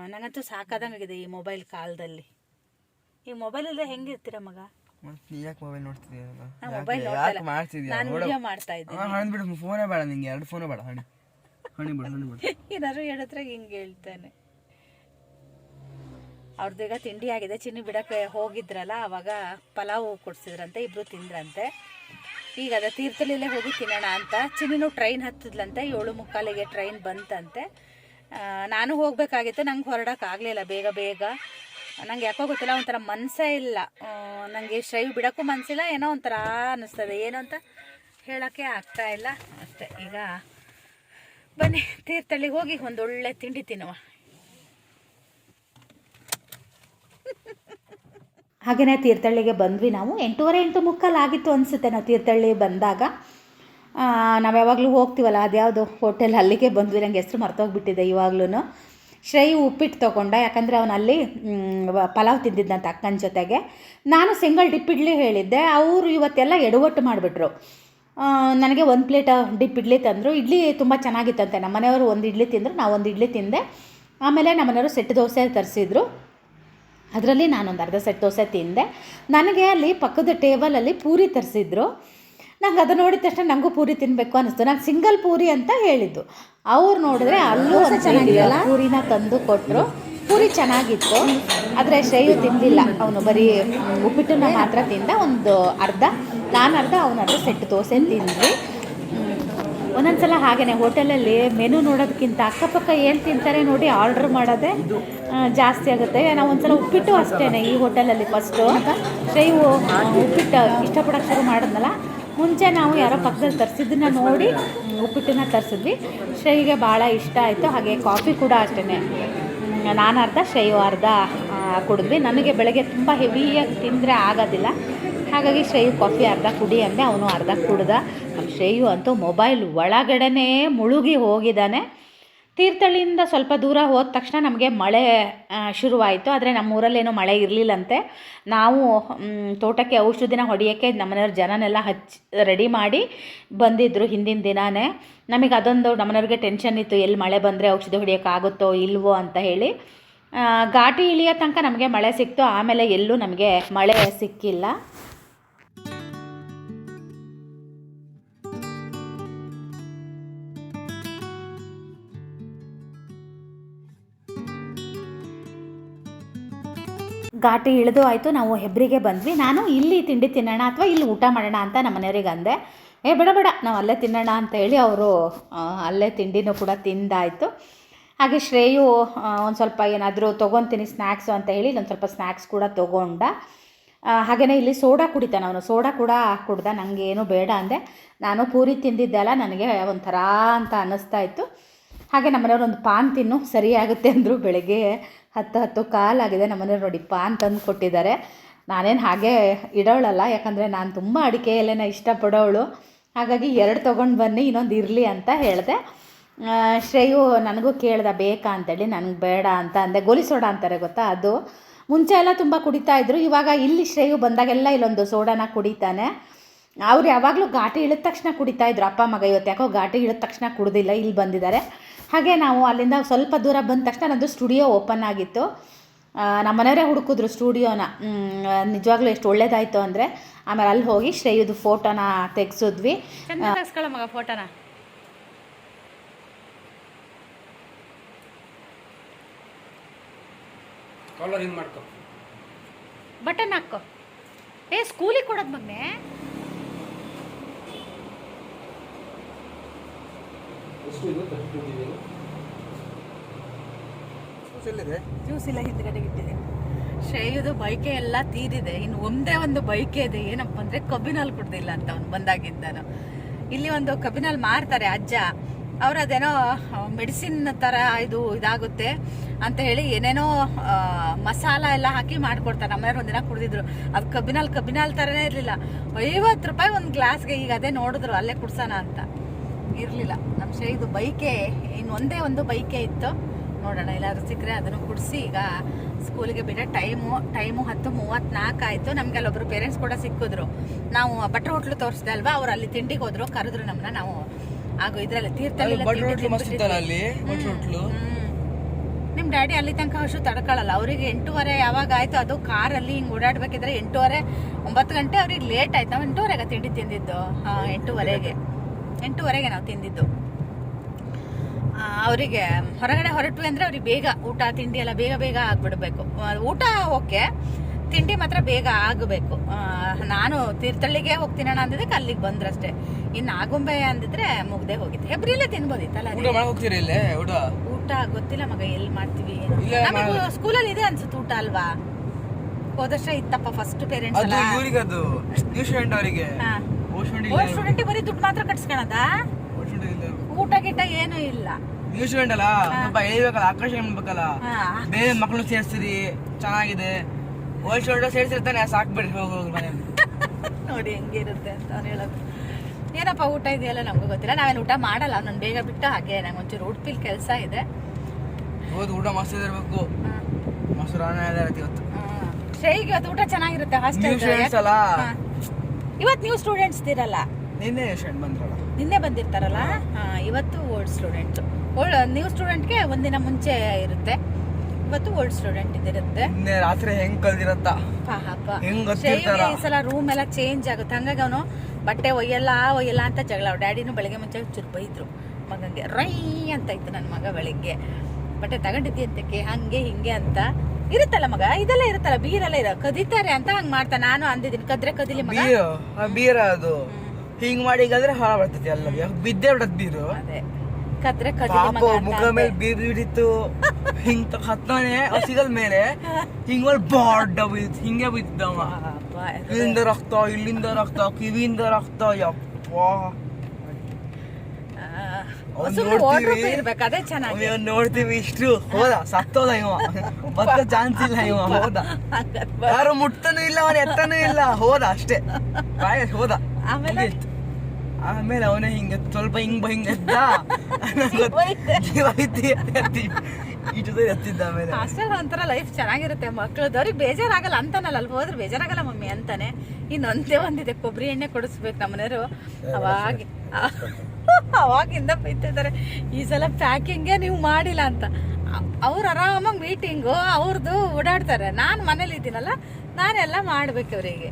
ನನಗಂತೂ ಸಾಕಾದಂಗಾಗಿದೆ ಈ ಮೊಬೈಲ್ ಕಾಲದಲ್ಲಿ. ಈ ಮೊಬೈಲ್ ಅಲ್ಲೇ ಹೆಂಗಿರ್ತೀರ ಮಗ? ಯಾಕೆ ಮೊಬೈಲ್ ನೋಡ್ತಿದ್ಯಲ್ಲ ನಾ ಮೊಬೈಲ್ ಯಾಕೆ ನೋಡ್ತಾ ಮಾಡ್ತಿದ್ಯಾ? ನಾನು ವಿಡಿಯೋ ಮಾಡ್ತಾ ಇದ್ದೀನಿ. ಹಣ್ ಬಿಡು ಫೋನೇ ಬೇಡ ನಿಂಗೆ ಎರಡು ಫೋನೇ ಬಿಡು [laughs] ಏನಾದ್ರು ಹೇಳಿದ್ರೆ ಹಿಂಗೆ ಹೇಳ್ತಾನೆ. ಅವ್ರದ್ದೀಗ ತಿಂಡಿ ಆಗಿದೆ, ಚಿನ್ನಿ ಬಿಡೋಕ್ಕೆ ಹೋಗಿದ್ರಲ್ಲ, ಅವಾಗ ಪಲಾವ್ ಕೊಡ್ಸಿದ್ರಂತೆ, ಇಬ್ರು ತಿಂದ್ರಂತೆ. ಈಗ ಅದ ತೀರ್ಥಳಿಲೇ ಹೋಗಿ ತಿನ್ನೋಣ ಅಂತ. ಚಿನ್ನಿನೂ ಟ್ರೈನ್ ಹತ್ತಿದ್ಲಂತೆ, ಏಳು ಮುಕ್ಕಾಲಿಗೆ ಟ್ರೈನ್ ಬಂತಂತೆ. ನಾನು ಹೋಗಬೇಕಾಗಿತ್ತು, ನಂಗೆ ಹೊರಡೋಕ್ಕಾಗಲಿಲ್ಲ ಬೇಗ ಬೇಗ. ನಂಗೆ ಯಾಕೋ ಗೊತ್ತಿಲ್ಲ, ಒಂಥರ ಮನಸ್ಸೇ ಇಲ್ಲ. ನನಗೆ ಶೈವ್ ಬಿಡೋಕ್ಕೂ ಮನಸ್ಸಿಲ್ಲ ಏನೋ ಒಂಥರ ಅನ್ನಿಸ್ತದೆ ಏನು ಅಂತ ಹೇಳೋಕ್ಕೆ ಆಗ್ತಾ ಇಲ್ಲ. ಅಷ್ಟೆ, ಈಗ ಬನ್ನಿ, ತೀರ್ಥಳ್ಳಿಗೆ ಹೋಗಿ ಒಂದೊಳ್ಳೆ ತಿಂಡಿ ತಿನ್ನುವ. ಹಾಗೆಯೇ ತೀರ್ಥಹಳ್ಳಿಗೆ ಬಂದ್ವಿ ನಾವು. ಎಂಟೂವರೆ ಎಂಟು ಮುಕ್ಕಾಲು ಆಗಿತ್ತು ಅನಿಸುತ್ತೆ ನಾವು ತೀರ್ಥಹಳ್ಳಿ ಬಂದಾಗ. ನಾವು ಯಾವಾಗಲೂ ಹೋಗ್ತೀವಲ್ಲ, ಅದ್ಯಾವುದು ಹೋಟೆಲ್ ಅಲ್ಲಿಗೆ ಬಂದ್ವಿ. ನಂಗೆ ಹೆಸರು ಮರ್ತೋಗ್ಬಿಟ್ಟಿದೆ ಇವಾಗ್ಲೂ ಶ್ರೈ ಉಪ್ಪಿಟ್ಟು ತೊಗೊಂಡ, ಯಾಕಂದರೆ ಅವನಲ್ಲಿ ಪಲಾವ್ ತಿಂದಿದ್ದಂತ ಅಕ್ಕನ ಜೊತೆಗೆ. ನಾನು ಸಿಂಗಲ್ ಡಿಪ್ ಇಡ್ಲಿ ಹೇಳಿದ್ದೆ. ಅವರು ಇವತ್ತೆಲ್ಲ ಎಡವಟ್ಟು ಮಾಡಿಬಿಟ್ರು. ನನಗೆ ಒಂದು ಪ್ಲೇಟ್ ಡಿಪ್ ಇಡ್ಲಿ ತಂದರು. ಇಡ್ಲಿ ತುಂಬ ಚೆನ್ನಾಗಿತ್ತಂತೆ. ನಮ್ಮ ಮನೆಯವರು ಒಂದು ಇಡ್ಲಿ ತಿಂದರು, ನಾವು ಒಂದು ಇಡ್ಲಿ ತಿಂದೆ. ಆಮೇಲೆ ನಮ್ಮ ಮನೆಯವರು ಸೆಟ್ ದೋಸೆ ತರಿಸಿದ್ರು. ಅದರಲ್ಲಿ ನಾನೊಂದು ಅರ್ಧ ಸೆಟ್ ದೋಸೆ ತಿಂದೆ. ನನಗೆ ಅಲ್ಲಿ ಪಕ್ಕದ ಟೇಬಲಲ್ಲಿ ಪೂರಿ ತರಿಸಿದ್ರು. ನಂಗೆ ಅದು ನೋಡಿದ ತಕ್ಷಣ ನನಗೂ ಪೂರಿ ತಿನ್ನಬೇಕು ಅನ್ನಿಸ್ತು ನಾನು ಸಿಂಗಲ್ ಪೂರಿ ಅಂತ ಹೇಳಿದ್ದು. ಅವ್ರು ನೋಡಿದ್ರೆ ಅಲ್ಲೂ ಒಂದು ಚೆನ್ನಾಗಿರಲ್ಲ ಪೂರಿನ ತಂದು ಕೊಟ್ಟರು ಪೂರಿ ಚೆನ್ನಾಗಿತ್ತು. ಆದರೆ ಶ್ರೇಯು ತಿನ್ನಲಿಲ್ಲ ಅವನು ಬರೀ ಉಪ್ಪಿಟ್ಟನ್ನ ಮಾತ್ರ ತಿಂದ. ಒಂದು ಅರ್ಧ ನಾನು ಅರ್ಧ ಅವನ ಅರ್ಧ ಸೆಟ್ ದೋಸೆ ತಿಂದ್ವಿ. ಒಂದೊಂದ್ಸಲ ಹಾಗೇನೆ ಹೋಟೆಲಲ್ಲಿ ಮೆನು ನೋಡೋದಕ್ಕಿಂತ ಅಕ್ಕಪಕ್ಕ ಏನು ತಿಂತಾರೆ ನೋಡಿ ಆರ್ಡ್ರ್ ಮಾಡೋದೇ. ಜಾಸ್ತಿ ಆಗುತ್ತೆ. ನಾವು ಒಂದ್ಸಲ ಉಪ್ಪಿಟ್ಟು ಅಷ್ಟೇ ಈ ಹೋಟೆಲಲ್ಲಿ ಫಸ್ಟು ಶೈವು ಉಪ್ಪಿಟ್ಟು ಇಷ್ಟಪಡೋಕ್ಕೆ ಶುರು ಮಾಡಿದ್ನಲ್ಲ, ಮುಂಚೆ ನಾವು ಯಾರೋ ಪಕ್ಕದಲ್ಲಿ ತರಿಸಿದ್ದನ್ನ ನೋಡಿ ಉಪ್ಪಿಟ್ಟನ್ನ ತರಿಸಿದ್ವಿ. ಶ್ರೇಯಿಗೆ ಭಾಳ ಇಷ್ಟ ಆಯಿತು, ಹಾಗೆ ಕಾಫಿ ಕೂಡ ಅಷ್ಟೇ ನಾನು ಅರ್ಧ, ಶ್ರೇಯು ಅರ್ಧ ಕುಡಿದ್ವಿ. ನನಗೆ ಬೆಳಗ್ಗೆ ತುಂಬ ಹೆವಿಯಾಗಿ ತಿಂದರೆ ಆಗೋದಿಲ್ಲ. ಹಾಗಾಗಿ ಶ್ರೇಯು ಕಾಫಿ ಅರ್ಧ ಕುಡಿ ಅಂದೆ, ಅವನು ಅರ್ಧ ಕುಡ್ದ. ಶ್ರೇಯು ಅಂತೂ ಮೊಬೈಲ್ ಒಳಗಡೆನೇ ಮುಳುಗಿ ಹೋಗಿದ್ದಾನೆ. ತೀರ್ಥಹಳ್ಳಿಯಿಂದ ಸ್ವಲ್ಪ ದೂರ ಹೋದ ತಕ್ಷಣ ನಮಗೆ ಮಳೆ ಶುರುವಾಯಿತು. ಆದರೆ ನಮ್ಮೂರಲ್ಲೇನೂ ಮಳೆ ಇರಲಿಲ್ಲಂತೆ. ನಾವು ತೋಟಕ್ಕೆ ಔಷಧಿನ ಹೊಡೆಯೋಕ್ಕೆ ನಮ್ಮನೆಯವ್ರ ಜನನೆಲ್ಲ ಹಚ್ಚಿ, ರೆಡಿ ಮಾಡಿ ಬಂದಿದ್ದರು ಹಿಂದಿನ ದಿನಾನೇ. ನಮಗೆ ಅದೊಂದು ನಮ್ಮನೆಯವ್ರಿಗೆ ಟೆನ್ಷನ್ ಇತ್ತು, ಎಲ್ಲಿ ಮಳೆ ಬಂದರೆ ಔಷಧಿ ಹೊಡಿಯೋಕ್ಕಾಗುತ್ತೋ ಇಲ್ವೋ ಅಂತ ಹೇಳಿ. ಘಾಟಿ ಇಳಿಯೋ ತನಕ ನಮಗೆ ಮಳೆ ಸಿಕ್ತು. ಆಮೇಲೆ ಎಲ್ಲೂ ನಮಗೆ ಮಳೆ ಸಿಕ್ಕಿಲ್ಲ. ಘಾಟಿ ಇಳಿದು ಆಯಿತು, ನಾವು ಹೆಬ್ರಿಗೆ ಬಂದ್ವಿ. ನಾನು ಇಲ್ಲಿ ತಿಂಡಿ ತಿನ್ನೋಣ ಅಥವಾ ಇಲ್ಲಿ ಊಟ ಮಾಡೋಣ ಅಂತ ನಮ್ಮ ಮನೆಯವ್ರಿಗೆ ಅಂದೆ. ಏ, ಬೇಡ ಬೇಡ, ನಾವು ಅಲ್ಲೇ ತಿನ್ನೋಣ ಅಂತ ಹೇಳಿ ಅವರು ಅಲ್ಲೇ ತಿಂಡಿನೂ ಕೂಡ ತಿಂದಾಯಿತು. ಹಾಗೆ ಶ್ರೇಯು ಒಂದು ಸ್ವಲ್ಪ ಏನಾದರೂ ತೊಗೊತೀನಿ ಸ್ನ್ಯಾಕ್ಸು ಅಂತ ಹೇಳಿ ಒಂದು ಸ್ವಲ್ಪ ಸ್ನ್ಯಾಕ್ಸ್ ಕೂಡ ತೊಗೊಂಡ. ಹಾಗೆಯೇ ಇಲ್ಲಿ ಸೋಡಾ ಕುಡಿತಾನೆ ಅವನು. ಸೋಡಾ ಕೂಡ ಕುಡ್ದ ನನಗೆ ಬೇಡ ಅಂದೆ. ನಾನು ಪೂರಿ ತಿಂದಿದ್ದೆಲ್ಲ ನನಗೆ ಒಂಥರ ಅಂತ ಅನ್ನಿಸ್ತಾ ಇತ್ತು. ಹಾಗೆ ನಮ್ಮನೆಯವ್ರು ಒಂದು ಪಾನ್ ತಿನ್ನು, ಸರಿಯಾಗುತ್ತೆ ಅಂದರು ಬೆಳಗ್ಗೆ. ಹತ್ತು ಹತ್ತು ಕಾಲಾಗಿದೆ ನಮ್ಮನೇಲಿ ನೋಡಿ ಪಾನ್ ತಂದು ಕೊಟ್ಟಿದ್ದಾರೆ. ನಾನೇನು ಹಾಗೆ ಇಡೋಳಲ್ಲ, ಯಾಕಂದರೆ ನಾನು ತುಂಬ ಅಡಿಕೆ ಎಲೆನ ಇಷ್ಟಪಡೋಳು ಹಾಗಾಗಿ ಎರಡು ತೊಗೊಂಡು ಬನ್ನಿ, ಇನ್ನೊಂದು ಇರಲಿ ಅಂತ ಹೇಳಿದೆ. ಶ್ರೇಯು ನನಗೂ ಕೇಳ್ದ ಬೇಕಾ? ಅಂತೇಳಿ, ನನಗೆ ಬೇಡ ಅಂತ ಅಂದೆ. ಗೋಲಿ ಸೋಡಾ ಅಂತಾರೆ ಗೊತ್ತಾ ಅದು? ಮುಂಚೆ ಎಲ್ಲ ತುಂಬ ಕುಡಿತಾ ಇದ್ರು. ಇವಾಗ ಇಲ್ಲಿ ಶ್ರೇಯು ಬಂದಾಗೆಲ್ಲ ಇಲ್ಲೊಂದು ಸೋಡಾನ ಕುಡಿತಾನೆ. ಅವ್ರು ಯಾವಾಗಲೂ ಘಾಟಿ ಇಳಿದ ತಕ್ಷಣ ಕುಡಿತಾ ಇದ್ರು. ಅಪ್ಪ, ಮಗ ಇವತ್ತು ಯಾಕೋ ಘಾಟಿ ಇಳಿದ ತಕ್ಷಣ ಕುಡ್ದಿಲ್ಲ, ಇಲ್ಲಿ ಬಂದಿದ್ದಾರೆ. ಹಾಗೆ ನಾವು ಅಲ್ಲಿಂದ ಸ್ವಲ್ಪ ದೂರ ಬಂದ ತಕ್ಷಣ ನಂದು ಸ್ಟುಡಿಯೋ ಓಪನ್ ಆಗಿತ್ತು. ಆ, ನಮ್ಮ ಮನೆಯವರೇ ಹುಡುಕಿದ್ರು ಸ್ಟುಡಿಯೋನ. ನಿಜವಾಗ್ಲೂ ಎಷ್ಟು ಒಳ್ಳೇದಾಯಿತು ಅಂದರೆ ಆಮೇಲೆ ಅಲ್ಲಿ ಹೋಗಿ ಶ್ರೇಯುದು ಫೋಟೋನ ತೆಗ್ಸಿದ್ವಿ. ಮಗ ಫೋಟೋನ? ಕಾಲರ್ ಹಿಂಗೆ ಮಾಡ್ಕೊ. ಬಟನ್ ಹಾಕೋ. ಏ ಸ್ಕೂಲಿಗೆ ಕೊಡೋದು ಮಗನೇ ಎಷ್ಟು ಇದು ತರ್ಟಿ ಟು ಜಿ ಜ್ಯೂಸ್ ಎಲ್ಲಿದೆ? ಜ್ಯೂಸ್ ಇಲ್ಲ ಹಿಂದ್ಗಡೆಗೆ ಇಟ್ಟಿದೆ ಶ್ರೇಯದು ಬೈಕೆ ಎಲ್ಲ ತೀರಿದೆ. ಇನ್ನು ಒಂದೇ ಒಂದು ಬೈಕೆ ಇದೆ. ಏನಪ್ಪ ಅಂದ್ರೆ ಕಬ್ಬಿನಲ್ಲಿ ಕುಡ್ದಿಲ್ಲ ಅಂತ ಅವ್ನು ಬಂದಾಗಿದ್ದಾನು ಇಲ್ಲಿ ಒಂದು ಕಬ್ಬಿನಲ್ಲಿ ಮಾರ್ತಾರೆ ಅಜ್ಜ. ಅವ್ರು ಅದೇನೋ ಮೆಡಿಸಿನ್ ತರ ಇದು ಇದಾಗುತ್ತೆ ಅಂತ ಹೇಳಿ ಏನೇನೋ ಮಸಾಲ ಎಲ್ಲ ಹಾಕಿ ಮಾಡ್ಕೊಡ್ತಾರೆ. ನಮ್ಮನೆಯವ್ರು ಒಂದಿನ ಕುಡ್ದಿದ್ರು. ಅದು ಕಬ್ಬಿನಲ್ಲಿ ಕಬ್ಬಿನಲ್ಲಿ ತರನೇ ಇರಲಿಲ್ಲ. ಐವತ್ತು ರೂಪಾಯಿ ಒಂದು ಗ್ಲಾಸ್ಗೆ ಈಗ ಅದೇ ನೋಡಿದ್ರು. ಅಲ್ಲೇ ಕುಡ್ಸೋಣ ಅಂತ. ಇರಲಿಲ್ಲ. ನಮ್ಮ ಶೈದು ಬೈಕೆ ಇನ್ನು ಒಂದೇ ಒಂದು ಬೈಕೆ ಇತ್ತು. ನೋಡೋಣ ಎಲ್ಲಾದ್ರೂ ಸಿಕ್ಕರೆ ಅದನ್ನು ಕುಡಿಸಿ ಈಗ ಸ್ಕೂಲಿಗೆ ಬಿಡೋ ಟೈಮು ಟೈಮು ಹತ್ತು ಮೂವತ್ತ್ನಾಲ್ಕು ಆಯಿತು. ನಮ್ಗೆ ಅಲ್ಲೊಬ್ರು ಪೇರೆಂಟ್ಸ್ ಕೂಡ ಸಿಕ್ಕಿದ್ರು. ನಾವು ಭಟ್ರ ಹೋಟ್ಲು ತೋರಿಸಿದೆ ಅಲ್ವಾ? ಅವ್ರು ಅಲ್ಲಿ ತಿಂಡಿಗೆ ಹೋದ್ರು ಕರೆದ್ರು ನಮ್ಮನ್ನ ನಾವು ಹಾಗೂ ಇದರಲ್ಲಿ ತೀರ್ಥಲ್ಲಿ ಬಟ್ರ್ ಬಟ್ರ್ ನಿಮ್ಮ ಡ್ಯಾಡಿ ಅಲ್ಲಿ ತನಕ ಅಷ್ಟು ತಡ್ಕೊಳ್ಳಲ್ಲ ಅವರಿಗೆ ಎಂಟೂವರೆ ಯಾವಾಗ ಆಯ್ತು ಅದು ಕಾರಲ್ಲಿ ಹಿಂಗೆ ಓಡಾಡ್ಬೇಕಿದ್ರೆ ಎಂಟೂವರೆ ಒಂಬತ್ತು ಗಂಟೆ ಅವ್ರಿಗೆ ಲೇಟ್ ಆಯ್ತಾ. ಎಂಟೂವರೆಗೆ ತಿಂಡಿ ತಿಂದಿದ್ದು. ಹಾಂ ಎಂಟೂವರೆಗೆ. ಎಂಟೂವರೆಗೆ ನಾವು ತಿಂದಿದ್ದು. ಅವರಿಗೆ ಹೊರಗಡೆ ಹೊರಟ್ವಿ ಅಂದ್ರೆ ಅವ್ರಿಗೆ ಬೇಗ ಊಟ ತಿಂಡಿ ಎಲ್ಲ ಬೇಗ ಬೇಗ ಆಗ್ಬಿಡ್ಬೇಕು. ಊಟ ಓಕೆ ತಿಂಡಿ ಮಾತ್ರ ಬೇಗ ಆಗಬೇಕು. ನಾನು ತೀರ್ಥಳ್ಳಿಗೆ ಹೋಗ್ತೀನಣ್ಣ ಅಂದಿದ್ದಕ್ಕೆ ಅಲ್ಲಿಗೆ ಬಂದ್ರಷ್ಟೇ. ಇನ್ನು ಆಗುಂಬೆ ಅಂದಿದ್ರೆ ಮುಗ್ದೆ ಹೋಗಿತ್ತು. ಹೆಬ್ರಿಲೇ ತಿನ್ಬೋದಿತ್ತಲ್ಲ ಊಟ ಗೊತ್ತಿಲ್ಲ ಮಗ ಎಲ್ಲಿ ಮಾಡ್ತೀವಿ? ಸ್ಕೂಲಲ್ಲಿ ಇದೆ ಅನ್ಸುತ್ತೆ ಊಟ ಅಲ್ವಾ? ಹೋದಷ್ಟ ಇತ್ತಪ್ಪ ಫಸ್ಟ್ ಪೇರೆಂಟ್ಸ್ ಅವರಿಗೆ. ಓಲ್ಡ್ ಸ್ಟೂಡೆಂಟ್ ಬರೀ ದುಡ್ಡು ಮಾತ್ರ ಕಟ್ಸ್ಕೊಳದ? ಊಟ ಗಿಟ್ಟ ಏನೂ ಇಲ್ಲ. ನ್ಯೂ ಸ್ಟೂಡೆಂಟ್ ಅಲ್ಲ ಸ್ವಲ್ಪ ಎಳಿಬೇಕಲ್ಲ ಆಕರ್ಷಣೆ ಮಾಡ್ಬೇಕಲ್ಲ. ಬೇರೆ ಮಕ್ಕಳು ಸೇರ್ಸಿರಿ ಚೆನ್ನಾಗಿದೆ. ಓಲ್ಡ್ ಸ್ಟೂಡೆಂಟ್ ಸೇರ್ಸಿರ್ತಾನೆ ಸಾಕ್ಬಿಡ್ರಿ ಹೋಗಿ ಹೋಗಿ ಮನೆ. [laughs] ನೋಡಿ ಹೆಂಗಿರುತ್ತೆ ಅಂತ ಅವ್ನು ಹೇಳೋದು. ಏನಪ್ಪ ಊಟ ಇದೆಯಲ್ಲ ನಮಗೂ ಗೊತ್ತಿಲ್ಲ ನಾವೇನು ಊಟ ಮಾಡಲ್ಲ ನಾನು ಬೇಗ ಬಿಟ್ಟು ಹಾಗೆ ನಂಗೆ ಒಂಚೂರು ಉಡುಪಿಲಿ ಕೆಲಸ ಇದೆ. ಹೋದ್ ಊಟ ಮಸ್ತ್ ಇರಬೇಕು. ಮೊಸರು ಅನ್ನ ಇದೆ ಇವತ್ತು. ಶ್ರೇಯಿಗೆ ಇವತ್ತು ಊಟ ಚೆನ್ನಾಗಿರುತ್ತೆ ಹಾಸ್ಟೆಲ್ ಅಲ್ಲ ಇವತ್ತು ನೀವು ಸ್ಟೂಡೆಂಟ್ಸ್ ಇರಲ್ಲ ನಿನ್ನೆ ಬಂದ್ರಲ್ಲ. ನಿನ್ನೆ ಬಂದಿರ್ತಾರಲ್ಲ? ಹಾ, ಇವತ್ತು ಓಲ್ಡ್ ಸ್ಟೂಡೆಂಟ್ ಓಲ್ಡ್ ನ್ಯೂ ಸ್ಟೂಡೆಂಟ್ಗೆ ಒಂದಿನ ಮುಂಚೆ ಇರುತ್ತೆ. ಇವತ್ತು ಓಲ್ಡ್ ಸ್ಟೂಡೆಂಟ್ ಇದಿರುತ್ತೆ. ನಿನ್ನೆ ರಾತ್ರಿ ಹೆಂಗ್ ಕಲ್ದಿರತ್ತ ಪಾಪ. ಹೆಂಗ್ ಗೊತ್ತಿರ್ತಾರ? ಈ ಸಲ ರೂಮ್ ಎಲ್ಲ ಚೇಂಜ್ ಆಗುತ್ತೆ. ಹಂಗಾಗಿ ಅವನು ಬಟ್ಟೆ ಒಯ್ಯಲ್ಲ ಒಯ್ಯಲ್ಲ ಅಂತ ಜಗಳ. ಅವ್ರ ಡ್ಯಾಡಿನೂ ಬೆಳಗ್ಗೆ ಮುಂಚೆ ಚೂರು ಬೈದ್ರು. ಮಗಂಗೆ ರೈ ಅಂತ ಇತ್ತು ನನ್ನ ಮಗ ಬೆಳಿಗ್ಗೆ. ಬಟ್ಟೆ ತಗೊಂಡಿದ್ದೀ ಅಂತಕ್ಕೆ? ಹಂಗೆ ಹಿಂಗೆ ಅಂತ. ಇರುತ್ತಲ್ಲ ಮಗ? ಇದೆಲ್ಲ ಇರುತ್ತಲ್ಲ ಬೀರೆಲ್ಲ ಇರ ಕದಿತಾರೆ ಅಂತ ಹಂಗ್ ಮಾಡ್ತಾ ನಾನು ಅಂದಿದ್ದೀನಿ ಕದ್ರೆ ಕದಿಲಿ ಮಗ. ಬೀರು ಆ ಬೀರ ಅದು. ಹಿಂಗ್ ಮಾಡಿ ಗಲ್ದ್ರೆ ಹಾಳ ಬರ್ತೈತಿ ಎಲ್ಲ. ಬಿದ್ದೆ ಬಿಡತ್ ಬೀರು. ಅದೇ. ಕದ್ರೆ ಕದಿಲಿ ಪಾಪ ಮಗ ಅಂತ ಮುಖ ಅಂದೆ. ಮೇಲೆ ಬೀರ್ ಬಿಡಿತ್ತು ಹಿಂಗ್ ತ- ಹತ್ತಾನೆ ಹಸಿಗಲ್ ಸಿಗಲ್ ಮೇಲೆ ಹಿಂಗ್ ಮಾಡಿ ಬಾಡ್ ಬೀತ್ ಹಿಂಗೆ ಬಿದ್ದವ ಪಾಪ, ಇಲ್ಲಿಂದ ರಕ್ತ ಇಲ್ಲಿಂದ ರಕ್ತ ಕಿವಿಯಿಂದ ರಕ್ತ ಯಪ್ಪ. ನೋಡ್ತೀವಿ. ಇಷ್ಟು. ಹೋದ ಸತ್ತೋದ ಇವ. ಬತ್ತ ಚಾನ್ಸ್ ಇಲ್ಲ ಇವ [laughs] ಹೋದ. ಯಾರು ಮುಟ್ತಾನೂ ಇಲ್ಲ ಅವನ ಎತ್ತನೂ ಇಲ್ಲ. ಹೋದ ಅಷ್ಟೇ. ಬಾಯ ಹೋದ. ಆಮೇಲೆ? ಆಮೇಲೆ ಅವನೇ ಹಿಂಗ ಸ್ವಲ್ಪ ಹಿಂಗ್ ಹಿಂಗ್ ಎದ್ದ ಜೊತೆ ಎತ್ತಿದ್ದ ಆಮೇಲೆ. ಹಾಸ್ಟೆಲ್ ಒಂಥರ ಲೈಫ್ ಚೆನ್ನಾಗಿರುತ್ತೆ. ಮಕ್ಳದ್ದು ಅವ್ರಿಗೆ ಬೇಜಾರಾಗಲ್ಲ ಅಂತಾನಲ್ಲ. ಅಲ್ಲಿ ಹೋದ್ರೆ ಬೇಜಾರಾಗಲ್ಲ ಮಮ್ಮಿ ಅಂತಾನೆ. ಇನ್ನೊಂದೇ ಒಂದಿದೆ. ಕೊಬ್ಬರಿ ಎಣ್ಣೆ ಕೊಡಿಸ್ಬೇಕು ನಮ್ಮನೆಯವರು. ಅವಾಗ [laughs] ಅವಾಗಿಂದ ಬೈತಿದ್ದಾರೆ ಈ ಸಲ ಪ್ಯಾಕಿಂಗೇ ನೀವು ಮಾಡಿಲ್ಲ ಅಂತ. ಅವ್ರು ಆರಾಮಾಗಿ ಮೀಟಿಂಗು ಅವ್ರದ್ದು ಓಡಾಡ್ತಾರೆ. ನಾನು ಮನೇಲಿ ಇದ್ದೀನಲ್ಲ ನಾನೆಲ್ಲ ಮಾಡ್ಬೇಕು ಅವರಿಗೆ.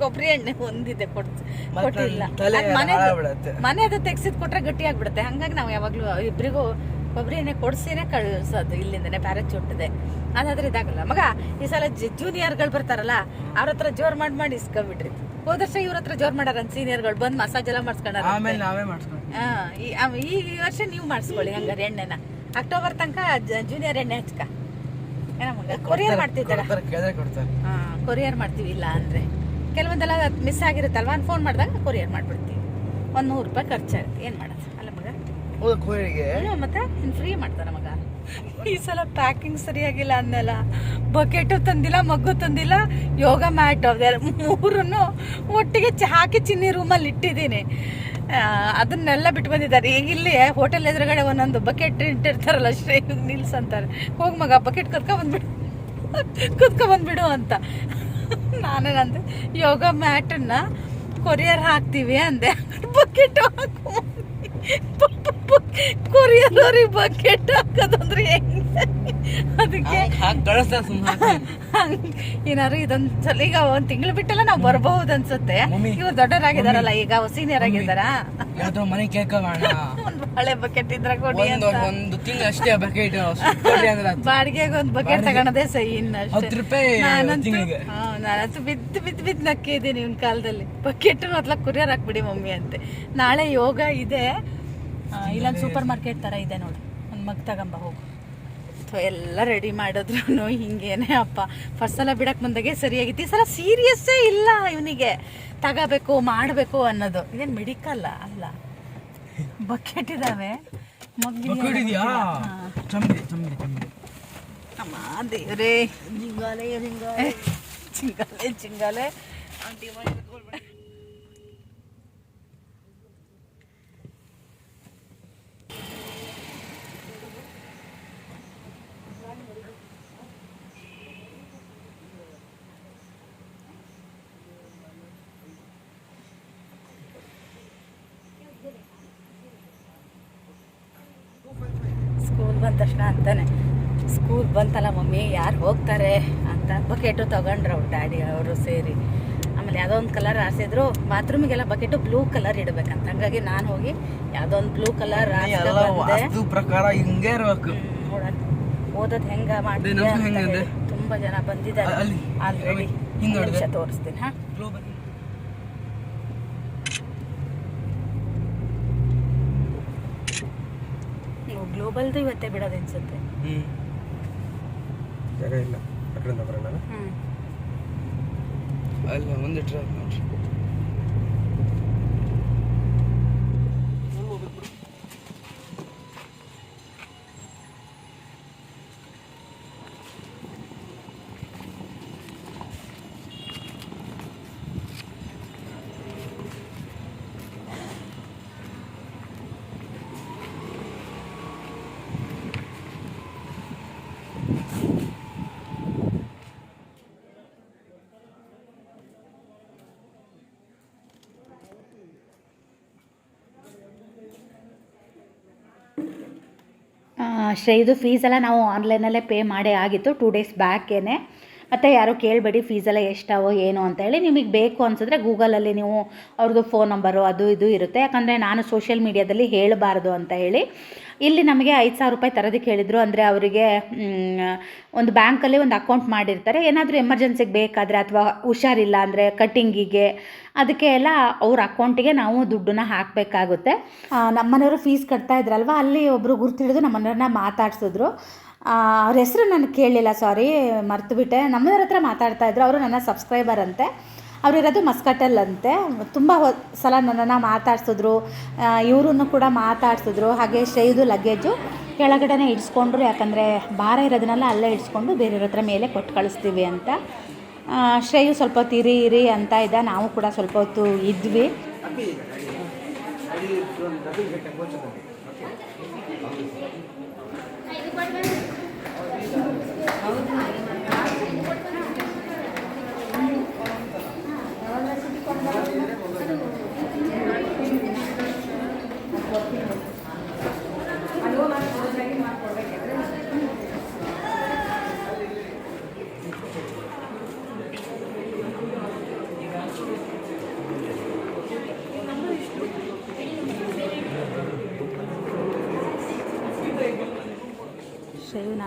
ಕೊಬ್ಬರಿ ಎಣ್ಣೆ ಒಂದಿದೆ ಮತ್ತೆ ಕೊಟ್ಟಿಲ್ಲ. ಮನೆ ಅದ್ ಮನೆದು- ತೆಗ್ಸಿದ್ ಕೊಟ್ರೆ ಗಟ್ಟಿ ಆಗ್ಬಿಡುತ್ತೆ ಹಂಗಾಗಿ ನಾವು ಯಾವಾಗ್ಲೂ ಇಬ್ರಿಗೂ ಕೊಬ್ಬರಿ ಎಣ್ಣೆ ಕೊಡ್ಸಿನೇ ಕಳ್ಸೋದು ಇಲ್ಲಿಂದನೇ ಪ್ಯಾರಾಚೂಟ್ ಇದೆ ಅದಾದ್ರೆ ಇದಾಗಲ್ಲ. ಮಗ ಈ ಸಲ ಜೂನಿಯರ್ಗಳು ಬರ್ತಾರಲ್ಲ ಅವ್ರ ಹತ್ರ ಜೋರ್ ಮಾಡಿ ಮಾಡಿ ಇಸ್ಕೊಬಿಡ್ರಿ ಹೋದ ವರ್ಷ ಇವ್ರ ಹತ್ರ ಜೋರ್ ಮಾಡಾರ ಸೀನಿಯರ್ಗಳು ಬಂದ್ ಮಸಾಜ್ ಎಲ್ಲ ಮಾಡ್ಸ್ಕೊಂಡಾರ ಆಮೇಲೆ ನಾವೇ ಮಾಡ್ಸ್ಕೊಂಡು ಈ ವರ್ಷ ನೀವು ಮಾಡಿಸ್ಕೊಳ್ಳಿ ಹಂಗಾರೆ ಎಣ್ಣೆನ. ಅಕ್ಟೋಬರ್ ತನಕ ಜೂನಿಯರ್ ಎಣ್ಣೆ ಹಚ್ಕ. ಕೊರಿಯರ್ ಮಾಡ್ತಿದ್ದಾರ? ಕೊರಿಯರ್ ಮಾಡ್ತೀವಿ ಇಲ್ಲ ಅಂದ್ರೆ. ಕೆಲವೊಂದೆಲ್ಲ ಮಿಸ್ ಆಗಿರುತ್ತಲ್ವಾ? ಫೋನ್ ಮಾಡಿದಾಗ ಕೊರಿಯರ್ ಮಾಡ್ಬಿಡ್ತೀವಿ. ಒಂದು ನೂರು ರೂಪಾಯಿ ಖರ್ಚಾಗುತ್ತೆ. ಏನು ಮಾಡೋದು? ಅಲ್ಲ ಮಗ? ಮತ್ತೆ ಇನ್ನು ಫ್ರೀ ಮಾಡ್ತಾರೆ ಮಗ. ಈ ಸಲ ಪ್ಯಾಕಿಂಗ್ ಸರಿಯಾಗಿಲ್ಲ ಅಂದೆಲ್ಲ ಬಕೆಟು ತಂದಿಲ್ಲ, ಮಗ್ಗು ತಂದಿಲ್ಲ, ಯೋಗ ಮ್ಯಾಟ್ ಮೂರನ್ನು ಒಟ್ಟಿಗೆ ಹಾಕಿ ಚಿನ್ನಿ ರೂಮಲ್ಲಿ ಇಟ್ಟಿದ್ದೀನಿ. ಅದನ್ನೆಲ್ಲ ಬಿಟ್ಟು ಬಂದಿದ್ದಾರೆ. ಈಗ ಇಲ್ಲಿ ಹೋಟೆಲ್ ಎದುರುಗಡೆ ಒಂದೊಂದು ಬಕೆಟ್ ಇಟ್ಟಿರ್ತಾರಲ್ಲ ಶ್ರೇ ನಿಲ್ಸ್ ಅಂತಾರೆ. ಹೋಗಿ ಮಗ ಬಕೆಟ್ ಕರ್ಕೊಂಬಂದ್ಬಿಡು ಬಂದ್ಬಿಡು. ಕುತ್ಕೊ ಬಂದ್ಬಿಡು ಅಂತ. ನಾನೇನಂದೆ ಯೋಗ ಮ್ಯಾಟನ್ನು ಕೊರಿಯರ್ ಹಾಕ್ತೀವಿ ಅಂದೆ. ಬಕೆಟ್ ಹಾಕು. [laughs] ಕೊರಿಯರ್ ಅವ್ರಿಗೆ ಬಕೆಟ್ ಹಾಕೋದಂದ್ರೆ ಹೆಂಗೆ ಅದಕ್ಕೆ [laughs] ಏನಾದ್ರು ಇದೊಂದ್ ಸಲ ಈಗ ಒಂದ್ ತಿಂಗಳು ಬಿಟ್ಟೆಲ್ಲ ನಾವ್ ಬರಬಹುದು ಅನ್ಸುತ್ತೆ. ಇವ್ರು ದೊಡ್ಡವರಾಗಿದಾರಲ್ಲ ಈಗ ಸೀನಿಯರ್ ಆಗಿದಾರ ಮನೆ [laughs] ಒಂದ್ ಹಳೆ ಬಕೆಟ್ ಇದ್ರೆ ಕೊಡಿ ಒಂದು ತಿಂಗಳು ಅಷ್ಟೇ ಬಕೆಟ್. ಬಾಡಿಗೆಗೆ ಒಂದ್ ಬಕೆಟ್ ತಗೊಳದೇ ಸಹಿ ಇನ್ನಷ್ಟು. ನಾನಂತೂ ನಾನಂತೂ ಬಿದ್ದು ಬಿದ್ದು ಬಿದ್ದು ನಕ್ಕಿದ್ದೀನಿ ಇವ್ನ ಕಾಲದಲ್ಲಿ. ಬಕೆಟ್ ಮೊದ್ಲ ಕುರಿಯರ್ ಹಾಕ್ಬಿಡಿ ಮಮ್ಮಿ ಅಂತೆ. ನಾಳೆ ಯೋಗ ಇದೆ. ಇಲ್ಲೊಂದು ಸೂಪರ್ ಮಾರ್ಕೆಟ್ ತರ ಇದೆ ನೋಡಿ. ಒಂದು ಮಗ್ ತಗೊಂಬ ಹೋಗು. ಸೊ ಎಲ್ಲ ರೆಡಿ ಮಾಡಿದ್ರು ಹಿಂಗೇನೆ ಅಪ್ಪ. ಫಸ್ಟ್ ಸಲ ಬಿಡಕ್ಕೆ ಬಂದಾಗೆ ಸರಿಯಾಗಿತ್ತು. ಈ ಸಲ ಸೀರಿಯಸ್ಸೇ ಇಲ್ಲ ಇವನಿಗೆ. ತಗೋಬೇಕು ಮಾಡಬೇಕು ಅನ್ನೋದು. ಇದೇನು ಮೆಡಿಕಲ್ ಅಲ್ಲ. ಬಕೆಟ್ ಇದಾವೆ. ದೇವ್ರೇ. ಜಿಂಗಾಲೆ ಜಿಂಗಾಲೆ. ಚಿಂಗಾಲೆ ಚಿಂಗಾಲೆ ಸ್ಕೂಲ್ ಬಂದ ತಕ್ಷಣ ಅಂತಾನೆ ಸ್ಕೂಲ್ ಬಂತಲ್ಲ ಮಮ್ಮಿ ಯಾರು ಹೋಗ್ತಾರೆ? ಅಂತ ಬಕೆಟು ತಗೊಂಡ್ರು ಅವ್ರು ಡ್ಯಾಡಿ ಅವರು ಸೇರಿ. ಆಮೇಲೆ ಯಾವುದೋ ಒಂದು ಕಲರ್ ಆರಿಸಿದ್ರು ಬಾತ್ರೂಮಿಗೆಲ್ಲ ಬಕೆಟು ಬ್ಲೂ ಕಲರ್ ಇಡಬೇಕಂತ. ಹಂಗಾಗಿ ನಾನು ಹೋಗಿ ಯಾವುದೋ ಒಂದು ಬ್ಲೂ ಕಲರ್ ಪ್ರಕಾರ ಹಿಂಗೆ ಇರಬೇಕು. ಓದೋದು ಹೆಂಗ ಮಾಡ್ತೀವಿ ತುಂಬ ಜನ ಬಂದಿದ್ದಾರೆ. ಆಲ್ರೆಡಿ ತೋರಿಸ್ತೀನಿ ಹಾ? ಗ್ಲೋಬಲ್ದು ಇವತ್ತೇ ಬಿಡೋದು ಅನ್ಸುತ್ತೆ. ಹ್ಮ್. ಜಾಗ ಇಲ್ಲ ಆ ಕಡೆಯಿಂದ ಬರೋಣ. ಅಲ್ಲ ಒಂದಿಟ್ರೆ ನೋಡ್ರಿ. ಶ್ರೇಯದು ಫೀಸೆಲ್ಲ ನಾವು ಆನ್ಲೈನಲ್ಲೇ ಪೇ ಮಾಡೇ ಆಗಿತ್ತು ಟೂ ಡೇಸ್ ಬ್ಯಾಕೇನೆ ಮತ್ತು ಯಾರು ಕೇಳಬೇಡಿ, ಫೀಸೆಲ್ಲ ಎಷ್ಟಾವೋ ಏನು ಅಂತ ಹೇಳಿ ನಿಮಗೆ ಬೇಕು ಅನ್ಸಿದ್ರೆ ಗೂಗಲಲ್ಲಿ ನೀವು ಅವ್ರದ್ದು ಫೋನ್ ನಂಬರು ಅದು ಇದು ಇರುತ್ತೆ. ಯಾಕಂದರೆ ನಾನು ಸೋಷಿಯಲ್ ಮೀಡಿಯಾದಲ್ಲಿ ಹೇಳಬಾರ್ದು ಅಂತ ಹೇಳಿ. ಇಲ್ಲಿ ನಮಗೆ ಐದು ಸಾವಿರ ರೂಪಾಯಿ ತರೋದಕ್ಕೆ ಹೇಳಿದರು ಅಂದರೆ ಅವರಿಗೆ ಒಂದು ಬ್ಯಾಂಕಲ್ಲಿ ಒಂದು ಅಕೌಂಟ್ ಮಾಡಿರ್ತಾರೆ. ಏನಾದರೂ ಎಮರ್ಜೆನ್ಸಿಗೆ ಬೇಕಾದರೆ ಅಥವಾ ಹುಷಾರಿಲ್ಲ ಅಂದರೆ ಕಟ್ಟಿಂಗಿಗೆ ಅದಕ್ಕೆ ಎಲ್ಲ ಅವ್ರ ಅಕೌಂಟಿಗೆ ನಾವು ದುಡ್ಡನ್ನ ಹಾಕಬೇಕಾಗುತ್ತೆ. ನಮ್ಮನೆಯವರು ಫೀಸ್ ಕಟ್ತಾ ಇದ್ರಲ್ವ? ಅಲ್ಲಿ ಒಬ್ಬರು ಗುರ್ತಿಡಿದು ನಮ್ಮನೆಯವ್ರನ್ನ ಮಾತಾಡ್ಸಿದ್ರು. ಅವ್ರ ಹೆಸರು ನಾನು ಕೇಳಲಿಲ್ಲ ಸಾರಿ ಮರ್ತುಬಿಟ್ಟೆ. ನಮ್ಮದ್ರ ಹತ್ರ ಮಾತಾಡ್ತಾ ಇದ್ರು, ಅವರು ನನ್ನ ಸಬ್ಸ್ಕ್ರೈಬರ್ ಅಂತೆ. ಅವರಿರೋದು ಮಸ್ಕಟಲ್ಲಂತೆ ತುಂಬ ಸಲ ನನ್ನನ್ನು ಮಾತಾಡ್ಸಿದ್ರು. ಇವ್ರನ್ನು ಕೂಡ ಮಾತಾಡ್ಸಿದ್ರು. ಹಾಗೆ ಶ್ರೇಯದು ಲಗೇಜು ಕೆಳಗಡೆನೇ ಇಡ್ಸ್ಕೊಂಡ್ರು, ಯಾಕಂದರೆ ಭಾರ ಇರೋದನ್ನೆಲ್ಲ ಅಲ್ಲೇ ಇಡ್ಸ್ಕೊಂಡು ಬೇರೆಯವ್ರ ಹತ್ರ ಮೇಲೆ ಕೊಟ್ಟು ಕಳಿಸ್ತೀವಿ ಅಂತ. ಶ್ರೇಯು ಸ್ವಲ್ಪ ಹೊತ್ತು ಇರಿ ಇರಿ ಅಂತ ಇದ್ದ. ನಾವು ಕೂಡ ಸ್ವಲ್ಪ ಹೊತ್ತು ಇದ್ವಿ. 好了不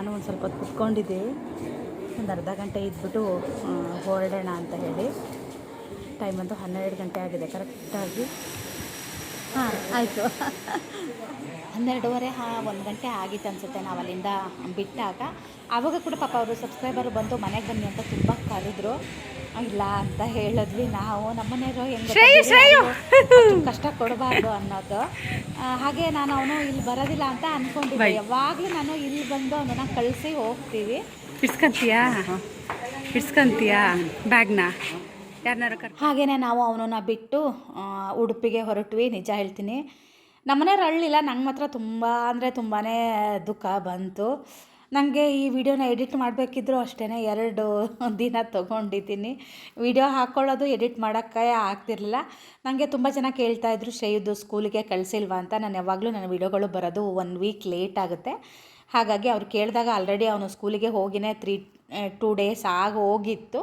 ನಾನು ಒಂದು ಸ್ವಲ್ಪ ಹೊತ್ತು ಕುತ್ಕೊಂಡಿದ್ದೀವಿ ಒಂದು ಅರ್ಧ ಗಂಟೆ ಇದ್ಬಿಟ್ಟು ಹೊರಡೋಣ ಅಂತ ಹೇಳಿ. ಟೈಮ್ ಅಂತೂ ಹನ್ನೆರಡು ಗಂಟೆ ಆಗಿದೆ ಕರೆಕ್ಟಾಗಿ ಹಾಂ ಆಯಿತು. ಹನ್ನೆರಡೂವರೆ ಹಾಂ ಒಂದು ಗಂಟೆ ಆಗಿತ್ತು ಅನಿಸುತ್ತೆ ನಾವು ಅಲ್ಲಿಂದ ಬಿಟ್ಟಾಗ. ಆವಾಗ ಕೂಡ ಪಾಪ ಅವರು ಸಬ್ಸ್ಕ್ರೈಬರ್ ಬಂದು ಮನೆಗೆ ಬನ್ನಿ ಅಂತ ತುಂಬ ಕರೆದ್ರು. ಇಲ್ಲ ಅಂತ ಹೇಳಿದ್ವಿ ನಾವು. ನಮ್ಮನೆಯವರು ಹೆಂಗೆ ಕಷ್ಟ ಕೊಡಬಾರ್ದು ಅನ್ನೋದು. ಹಾಗೆ ನಾನು ಅವನು ಇಲ್ಲಿ ಬರೋದಿಲ್ಲ ಅಂತ ಅನ್ಕೊಂಡಿದ್ದೆ. ಯಾವಾಗಲೂ ನಾನು ಇಲ್ಲಿ ಬಂದು ಅವನನ್ನ ಕಳಿಸಿ ಹೋಗ್ತೀವಿ. ಇಟ್ಸ್ಕೊಂತೀಯಾ ಇಟ್ಸ್ಕೊಂತೀಯಾ ಬ್ಯಾಗ್ನ? ಹಾಗೆಯೇ ನಾವು ಅವನನ್ನ ಬಿಟ್ಟು ಉಡುಪಿಗೆ ಹೊರಟ್ವಿ, ನಿಜ ಹೇಳ್ತೀನಿ. ನಮ್ಮನೆಯವ್ರು ಅಳ್ಳಿಲ್ಲ, ನಂಗೆ ಮಾತ್ರ ತುಂಬ ಅಂದರೆ ತುಂಬಾ ದುಃಖ ಬಂತು. ನನಗೆ ಈ ವಿಡಿಯೋನ ಎಡಿಟ್ ಮಾಡಬೇಕಿದ್ರು ಅಷ್ಟೇ ಎರಡು ದಿನ ತೊಗೊಂಡಿದ್ದೀನಿ. ವಿಡಿಯೋ ಹಾಕ್ಕೊಳ್ಳೋದು ಎಡಿಟ್ ಮಾಡೋಕ್ಕೆ ಆಗ್ತಿರಲಿಲ್ಲ. ನನಗೆ ತುಂಬ ಜನ ಕೇಳ್ತಾಯಿದ್ರು ಶ್ರೇಯುದು ಸ್ಕೂಲಿಗೆ ಕಳಿಸಿಲ್ವಾ ಅಂತ. ನಾನು ಯಾವಾಗಲೂ ನನ್ನ ವಿಡಿಯೋಗಳು ಬರೋದು ಒನ್ ವೀಕ್ ಲೇಟ್ ಆಗುತ್ತೆ. ಹಾಗಾಗಿ ಅವ್ರು ಕೇಳಿದಾಗ ಆಲ್ರೆಡಿ ಅವನು ಸ್ಕೂಲಿಗೆ ಹೋಗಿನೇ ತ್ರೀ ಟೂ ಡೇಸ್ ಆಗಿ ಹೋಗಿತ್ತು.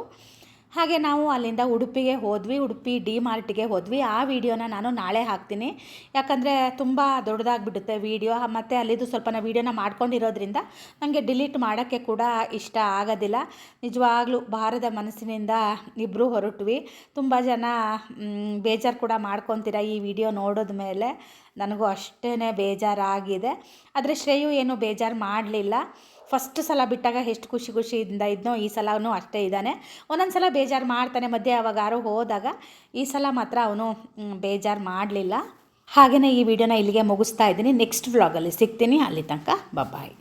ಹಾಗೆ ನಾವು ಅಲ್ಲಿಂದ ಉಡುಪಿಗೆ ಹೋದ್ವಿ, ಉಡುಪಿ ಡಿ ಮಾರ್ಟಿಗೆ ಹೋದ್ವಿ. ಆ ವಿಡಿಯೋನ ನಾನು ನಾಳೆ ಹಾಕ್ತೀನಿ. ಯಾಕಂದರೆ ತುಂಬ ದೊಡ್ಡದಾಗ್ಬಿಡುತ್ತೆ ವಿಡಿಯೋ. ಮತ್ತು ಅಲ್ಲಿದ್ದು ಸ್ವಲ್ಪ ನಾವು ವೀಡಿಯೋನ ಮಾಡ್ಕೊಂಡಿರೋದ್ರಿಂದ ನನಗೆ ಡಿಲೀಟ್ ಮಾಡೋಕ್ಕೆ ಕೂಡ ಇಷ್ಟ ಆಗೋದಿಲ್ಲ. ನಿಜವಾಗ್ಲೂ ಭಾರದ ಮನಸ್ಸಿನಿಂದ ಇಬ್ಬರು ಹೊರಟ್ವಿ. ತುಂಬ ಜನ ಬೇಜಾರು ಕೂಡ ಮಾಡ್ಕೊತೀರ ಈ ವಿಡಿಯೋ ನೋಡಿದ ಮೇಲೆ. ನನಗೂ ಅಷ್ಟೇ ಬೇಜಾರಾಗಿದೆ. ಆದರೆ ಶ್ರೇಯು ಏನು ಬೇಜಾರು ಮಾಡಲಿಲ್ಲ. ಫಸ್ಟ್ ಸಲ ಬಿಟ್ಟಾಗ ಎಷ್ಟು ಖುಷಿ ಖುಷಿಯಿಂದ ಇದ್ನೋ ಈ ಸಲವೂ ಅಷ್ಟೇ ಇದ್ದಾನೆ. ಒಂದೊಂದು ಸಲ ಬೇಜಾರು ಮಾಡ್ತಾನೆ, ಮಧ್ಯೆ ಯಾವಾಗಾರು ಹೋದಾಗ ಈ ಸಲ ಮಾತ್ರ ಅವನು ಬೇಜಾರು ಮಾಡಲಿಲ್ಲ. ಹಾಗೆಯೇ ಈ ವಿಡಿಯೋನ ಇಲ್ಲಿಗೆ ಮುಗಿಸ್ತಾ ಇದ್ದೀನಿ. ನೆಕ್ಸ್ಟ್ ವ್ಲಾಗಲ್ಲಿ ಸಿಗ್ತೀನಿ. ಅಲ್ಲಿ ತನಕ ಬಾಯ್